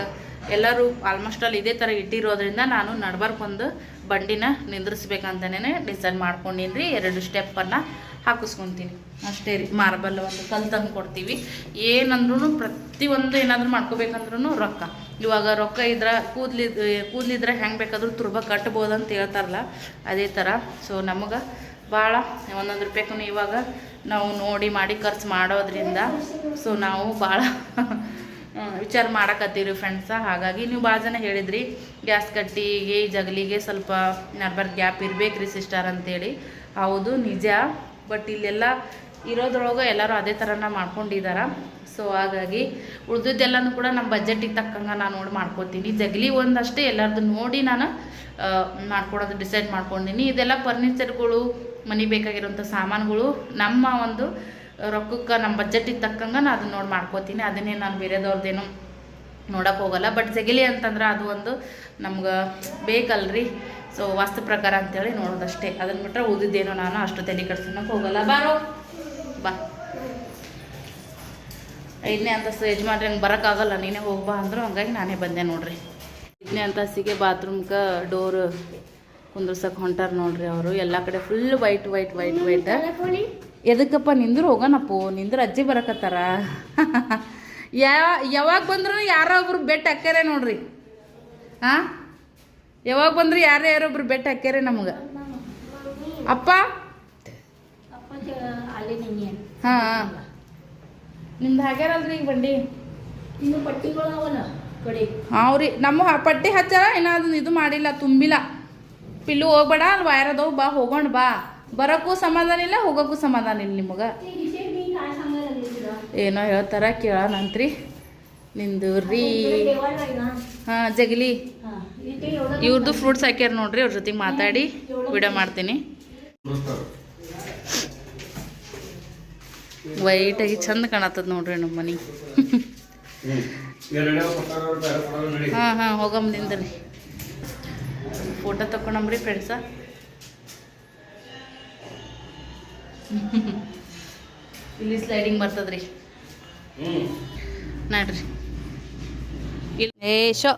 [SPEAKER 1] ಎಲ್ಲರೂ ಆಲ್ಮೋಸ್ಟ್ ಅಲ್ಲಿ ಇದೇ ಥರ ಇಟ್ಟಿರೋದ್ರಿಂದ ನಾನು ನಡ್ಬಾರ್ಕೊಂದು ಬಂಡಿನ ನಿಂದ್ರಿಸ್ಬೇಕಂತನೇ ಡಿಸೈಡ್ ಮಾಡ್ಕೊಂಡಿನಿ ರೀ ಎರಡು ಸ್ಟೆಪ್ಪನ್ನು ಹಾಕಿಸ್ಕೊತೀನಿ. ಅಷ್ಟೇ ರೀ, ಮಾರ್ಬಲ್ ಒಂದು ಕಲ್ ತಂದು ಕೊಡ್ತೀವಿ. ಏನಂದ್ರೂ ಪ್ರತಿಯೊಂದು ಏನಾದರೂ ಮಾಡ್ಕೋಬೇಕಂದ್ರೂ ರೊಕ್ಕ. ಇವಾಗ ರೊಕ್ಕ ಇದ್ರ ಕೂದಲಿದ್ ಕೂದಲಿದ್ರೆ ಹೆಂಗೆ ಬೇಕಾದ್ರೂ ತುರ್ಬ ಕಟ್ಬೋದು ಅಂತ ಹೇಳ್ತಾರಲ್ಲ, ಅದೇ ಥರ ಸೊ ನಮಗೆ ಭಾಳ ಒಂದೊಂದು ರೂಪಾಯಿಗೂ ಇವಾಗ ನಾವು ನೋಡಿ ಮಾಡಿ ಖರ್ಚು ಮಾಡೋದ್ರಿಂದ ಸೊ ನಾವು ಭಾಳ ವಿಚಾರ ಮಾಡಕತ್ತೀರಿ ಫ್ರೆಂಡ್ಸ ಹಾಗಾಗಿ ನೀವು ಭಾಳ ಜನ ಹೇಳಿದ್ರಿ, ಗ್ಯಾಸ್ ಕಟ್ಟಿಗೆ, ಜಗಲಿಗೆ ಸ್ವಲ್ಪ ನರ್ಬರ್ ಗ್ಯಾಪ್ ಇರಬೇಕ್ರಿ ಸಿಸ್ಟರ್ ಅಂತೇಳಿ. ಹೌದು, ನಿಜ. ಬಟ್ ಇಲ್ಲೆಲ್ಲ ಇರೋದ್ರೊಳಗೆ ಎಲ್ಲರೂ ಅದೇ ಥರನ ಮಾಡ್ಕೊಂಡಿದ್ದಾರೆ ಸೊ ಹಾಗಾಗಿ ಉಳಿದಿದ್ದೆಲ್ಲನೂ ಕೂಡ ನಮ್ಮ ಬಜೆಟಿಗೆ ತಕ್ಕಂಗೆ ನಾನು ನೋಡಿ ಮಾಡ್ಕೊತೀನಿ. ಜಗಲಿ ಒಂದಷ್ಟೇ ಎಲ್ಲರದ್ದು ನೋಡಿ ನಾನು ಮಾಡ್ಕೊಡೋದು ಡಿಸೈಡ್ ಮಾಡ್ಕೊಂಡಿನಿ. ಇದೆಲ್ಲ ಫರ್ನಿಚರ್ಗಳು ಮನೆ ಬೇಕಾಗಿರೋಂಥ ಸಾಮಾನುಗಳು, ನಮ್ಮ ಒಂದು ರೊಕ್ಕಕ್ಕೆ ನಮ್ಮ ಬಜೆಟಿಗೆ ತಕ್ಕಂಗೆ ನಾನು ಅದನ್ನ ನೋಡಿ ಮಾಡ್ಕೋತೀನಿ. ಅದನ್ನೇ ನಾನು ಬೇರೆದವ್ರದ್ದೇನು ನೋಡೋಕೆ ಹೋಗಲ್ಲ. ಬಟ್ ಜಗಲಿ ಅಂತಂದ್ರೆ ಅದು ಒಂದು ನಮ್ಗೆ ಬೇಕಲ್ರಿ. ಸೊ ವಾಸ್ತು ಪ್ರಕಾರ ಅಂತೇಳಿ ನೋಡೋದಷ್ಟೇ. ಅದನ್ನ ಬಿಟ್ಟರೆ ಉದ್ದಿದ್ದೇನೋ ನಾನು ಅಷ್ಟು ತಲೆ ಕೆಡ್ಸೋಣಕ್ಕೆ ಹೋಗಲ್ಲ. ಬಾರೋ. ಬಾ. ಐದನೇ ಅಂತಸ್ತು ಯಜಮಾನ್ರಿ ಹಂಗೆ ಬರೋಕ್ಕಾಗಲ್ಲ. ನೀನೇ ಹೋಗ್ಬಾ ಅಂದರು ಹಂಗಾಗಿ ನಾನೇ ಬಂದೆ ನೋಡ್ರಿ. ಐದನೇ ಅಂತಸ್ತಿಗೆ ಬಾತ್ರೂಮ್ಗೆ ಡೋರ್ ಕುಂದ್ರಸಕ್ಕೆ ಹೊಂಟಾರ ನೋಡ್ರಿ ಅವರು. ಎಲ್ಲ ಕಡೆ full white white white white ಎದಕ್ಕಪ್ಪ ನಿಂದ್ರು ಹೋಗೋಣಪ್ಪು ನಿಂದ್ರೆ ಅಜ್ಜಿ ಬರಕತ್ತಾರ? ಯಾ ಯಾವಾಗ ಬಂದ್ರು ಯಾರೋ ಒಬ್ರು ಬೆಟ್ ಹಾಕ್ಯಾರೆ ನೋಡ್ರಿ. ಹಾಂ ಯಾವಾಗ ಬಂದ್ರೆ ಯಾರೇ ಯಾರೊಬ್ರು ಬೆಟ್ಟ ಹಾಕ್ಯಾರ ನಮಗೆ. ಅಪ್ಪ? ಹಾಂ ನಿಮ್ದು ಹಾಕ್ಯಾರಲ್ರಿ ಈಗ ಬಂಡಿ?
[SPEAKER 3] ಇನ್ನು ಪಟ್ಟಿಗಳು ಕಡೆ.
[SPEAKER 1] ಹಾಂ ರೀ ನಮ್ಮ ಪಟ್ಟಿ ಹಚ್ಚಾರ ಏನಾದ್ರು ಇದು ಮಾಡಿಲ್ಲ ತುಂಬಿಲ್ಲ. ಪಿಲ್ಲು ಹೋಗ್ಬೇಡ ಅಲ್ಲಿ ವೈರ್ ಅದಾವು ಬಾ ಹೋಗೋಣ ಬಾ. ಬರೋಕ್ಕೂ ಸಮಾಧಾನ ಇಲ್ಲ ಹೋಗೋಕ್ಕೂ ಸಮಾಧಾನ ಇಲ್ಲ ನಿಮಗೆ. ಏನೋ ಹೇಳ್ತಾರ ಕೇಳೋಣಂತ್ರಿ. ನಿಂದು ರೀ. ಹಾಂ ಜಗಲಿ. ಇವ್ರದ್ದು ಫ್ರೂಟ್ಸ್ ಹಾಕ್ಯಾರ ನೋಡ್ರಿ ಅವ್ರ ಜೊತೆಗೆ ಮಾತಾಡಿ ವಿಡಿಯೋ ಮಾಡ್ತೀನಿ. ವೈಟಾಗಿ ಚಂದ ಕಾಣತ್ತದ ನೋಡ್ರಿ ನಮ್ಮ ಮನೆ. ಹಾಂ ಹಾಂ ಹೋಗಮ್ಮ ನಿಂದ್ರಿ. ಫೋಟೋ ತಕೊಂಡಂಬ್ರಿ ಫ್ರೆಂಡ್ಸ ಇಲ್ಲಿ ಸ್ಲೈಡಿಂಗ್ ಬರ್ತದ್ರಿ. ನೋಡ್ರಿ. ಇಲ್ಲಿ ಏ ಶೋ.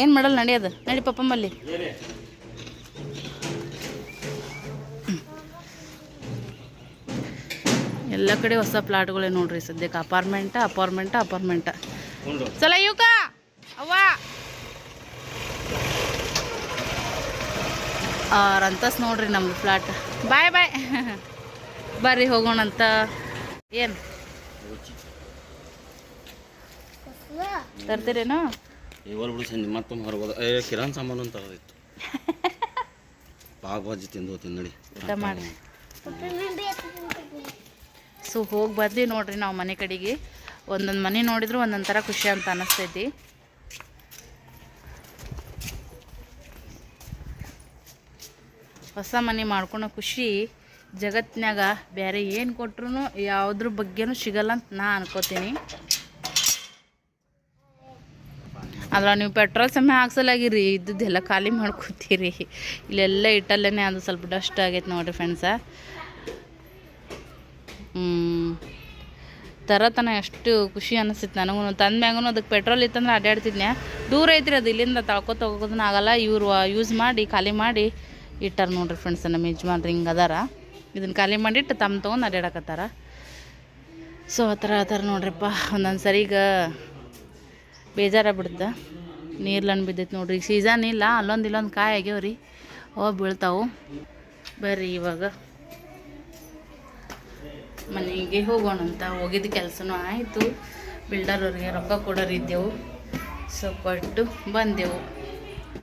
[SPEAKER 1] ಏನು ಮಾಡಲ್ಲ ನಡೆಯೋದು ನಡಿ ಪಪ್ಪಮ್ಮಲ್ಲಿ ಎಲ್ಲ ಕಡೆ ಹೊಸ ಪ್ಲಾಟ್ಗಳೇ ನೋಡ್ರಿ ಸದ್ಯಕ್ಕೆ. ಅಪಾರ್ಟ್ಮೆಂಟ ಅಪಾರ್ಟ್ಮೆಂಟ ಅಪಾರ್ಟ್ಮೆಂಟ ಚಲ ಯುಕ ಅವ್ವ! ಅಂತಸ್ ನೋಡ್ರಿ ನಮ್ದು ಫ್ಲಾಟ್. ಬಾಯ್ ಬಾಯ್. ಬರ್ರಿ ಹೋಗೋಣಂತ ಏನು? ತರ್ತೀರೇನು?
[SPEAKER 2] ಇವಲ್ ಬಿಡು ಸಂಜೆ ಮತ್ತೊಮ್ಮೆ ಹೊರಗೋದ ಏ ಕಿರಾಣ್ ಸಾಮಾನು ಅಂತ ಇತ್ತು ಪಾವ್ ಭಾಜಿ ತಿಂದು ಹೋಗ್ತೀನಿ ನಡಿ.
[SPEAKER 1] ಊಟ ಮಾಡಿ. ಸೊ ಹೋಗಿ ಬಂದ್ವಿ ನೋಡ್ರಿ ನಾವು ಮನೆ ಕಡೆಗೆ. ಒಂದೊಂದು ಮನೆ ನೋಡಿದ್ರು ಒಂದೊಂದು ಥರ ಖುಷಿ ಅಂತ ಅನ್ನಿಸ್ತೈತಿ ಹೊಸ ಮನೆ ಮಾಡ್ಕೊಳೋ ಖುಷಿ ಜಗತ್ತಿನಾಗ ಬೇರೆ ಏನು ಕೊಟ್ರು ಯಾವುದ್ರ ಬಗ್ಗೆನೂ ಸಿಗಲ್ಲ ಅಂತ ನಾ ಅನ್ಕೋತೀನಿ. ಅದ್ರ ನೀವು ಪೆಟ್ರೋಲ್ ಸಮಯ ಹಾಕ್ಸಲಾಗಿರಿ ಇದ್ದದ್ದೆಲ್ಲ ಖಾಲಿ ಮಾಡ್ಕೊತೀರಿ. ಇಲ್ಲೆಲ್ಲ ಇಟ್ಟಲ್ಲೇ ಅದು ಸ್ವಲ್ಪ ಡಸ್ಟ್ ಆಗೈತೆ ನೋಡಿರಿ ಫ್ರೆಂಡ್ಸ ತರತನ ಎಷ್ಟು ಖುಷಿ ಅನಿಸ್ತಿತ್ತು ನನಗೂ ತಂದ ಮ್ಯಾಗೂ ಅದಕ್ಕೆ ಪೆಟ್ರೋಲ್ ಇತ್ತಂದ್ರೆ ಅಡ್ಡಾಡ್ತಿದ್ನೆ ದೂರ ಐತ್ರಿ ಅದು, ಇಲ್ಲಿಂದ ತಳ್ಕೊತ ಹೋಗೋದನ್ನ ಆಗಲ್ಲ. ಇವರು ಯೂಸ್ ಮಾಡಿ, ಖಾಲಿ ಮಾಡಿ ಇಟ್ಟಾರ ನೋಡ್ರಿ ಫ್ರೆಂಡ್ಸ್ ನಮ್ಮ ಯಜಮಾನ್ರು ಹಿಂಗೆ ಅದಾರ. ಇದನ್ನು ಖಾಲಿ ಮಾಡಿಟ್ಟು ತಮ್ಮ ತೊಗೊಂಡು ಅಡ್ಡಾಡಕತ್ತಾರ ಸೊ ಆ ಥರ ಆ ಥರ ನೋಡ್ರಿಪ್ಪ. ಒಂದೊಂದು ಸರಿ ಈಗ ಬೇಜಾರ ಬಿಡುತ್ತೆ ನೀರ್ಲನ್ನು ಬಿದ್ದೈತೆ ನೋಡ್ರಿ. ಸೀಸನ್ ಇಲ್ಲ, ಅಲ್ಲೊಂದು ಇಲ್ಲೊಂದು ಕಾಯಿ ಆಗ್ಯಾವ್ರಿ. ಓ ಬೀಳ್ತಾವು. ಬರ್ರಿ ಇವಾಗ. ಮನೆಗೆ ಹೋಗೋಣ ಅಂತ ಹೋಗಿದ್ದ ಕೆಲಸನೂ ಆಯಿತು. ಬಿಲ್ಡರ್ ಅವ್ರಿಗೆ ರೊಕ್ಕ ಕೊಡೋರಿದ್ದೆವು. ಸೊ ಕೊಟ್ಟು ಬಂದೆವು.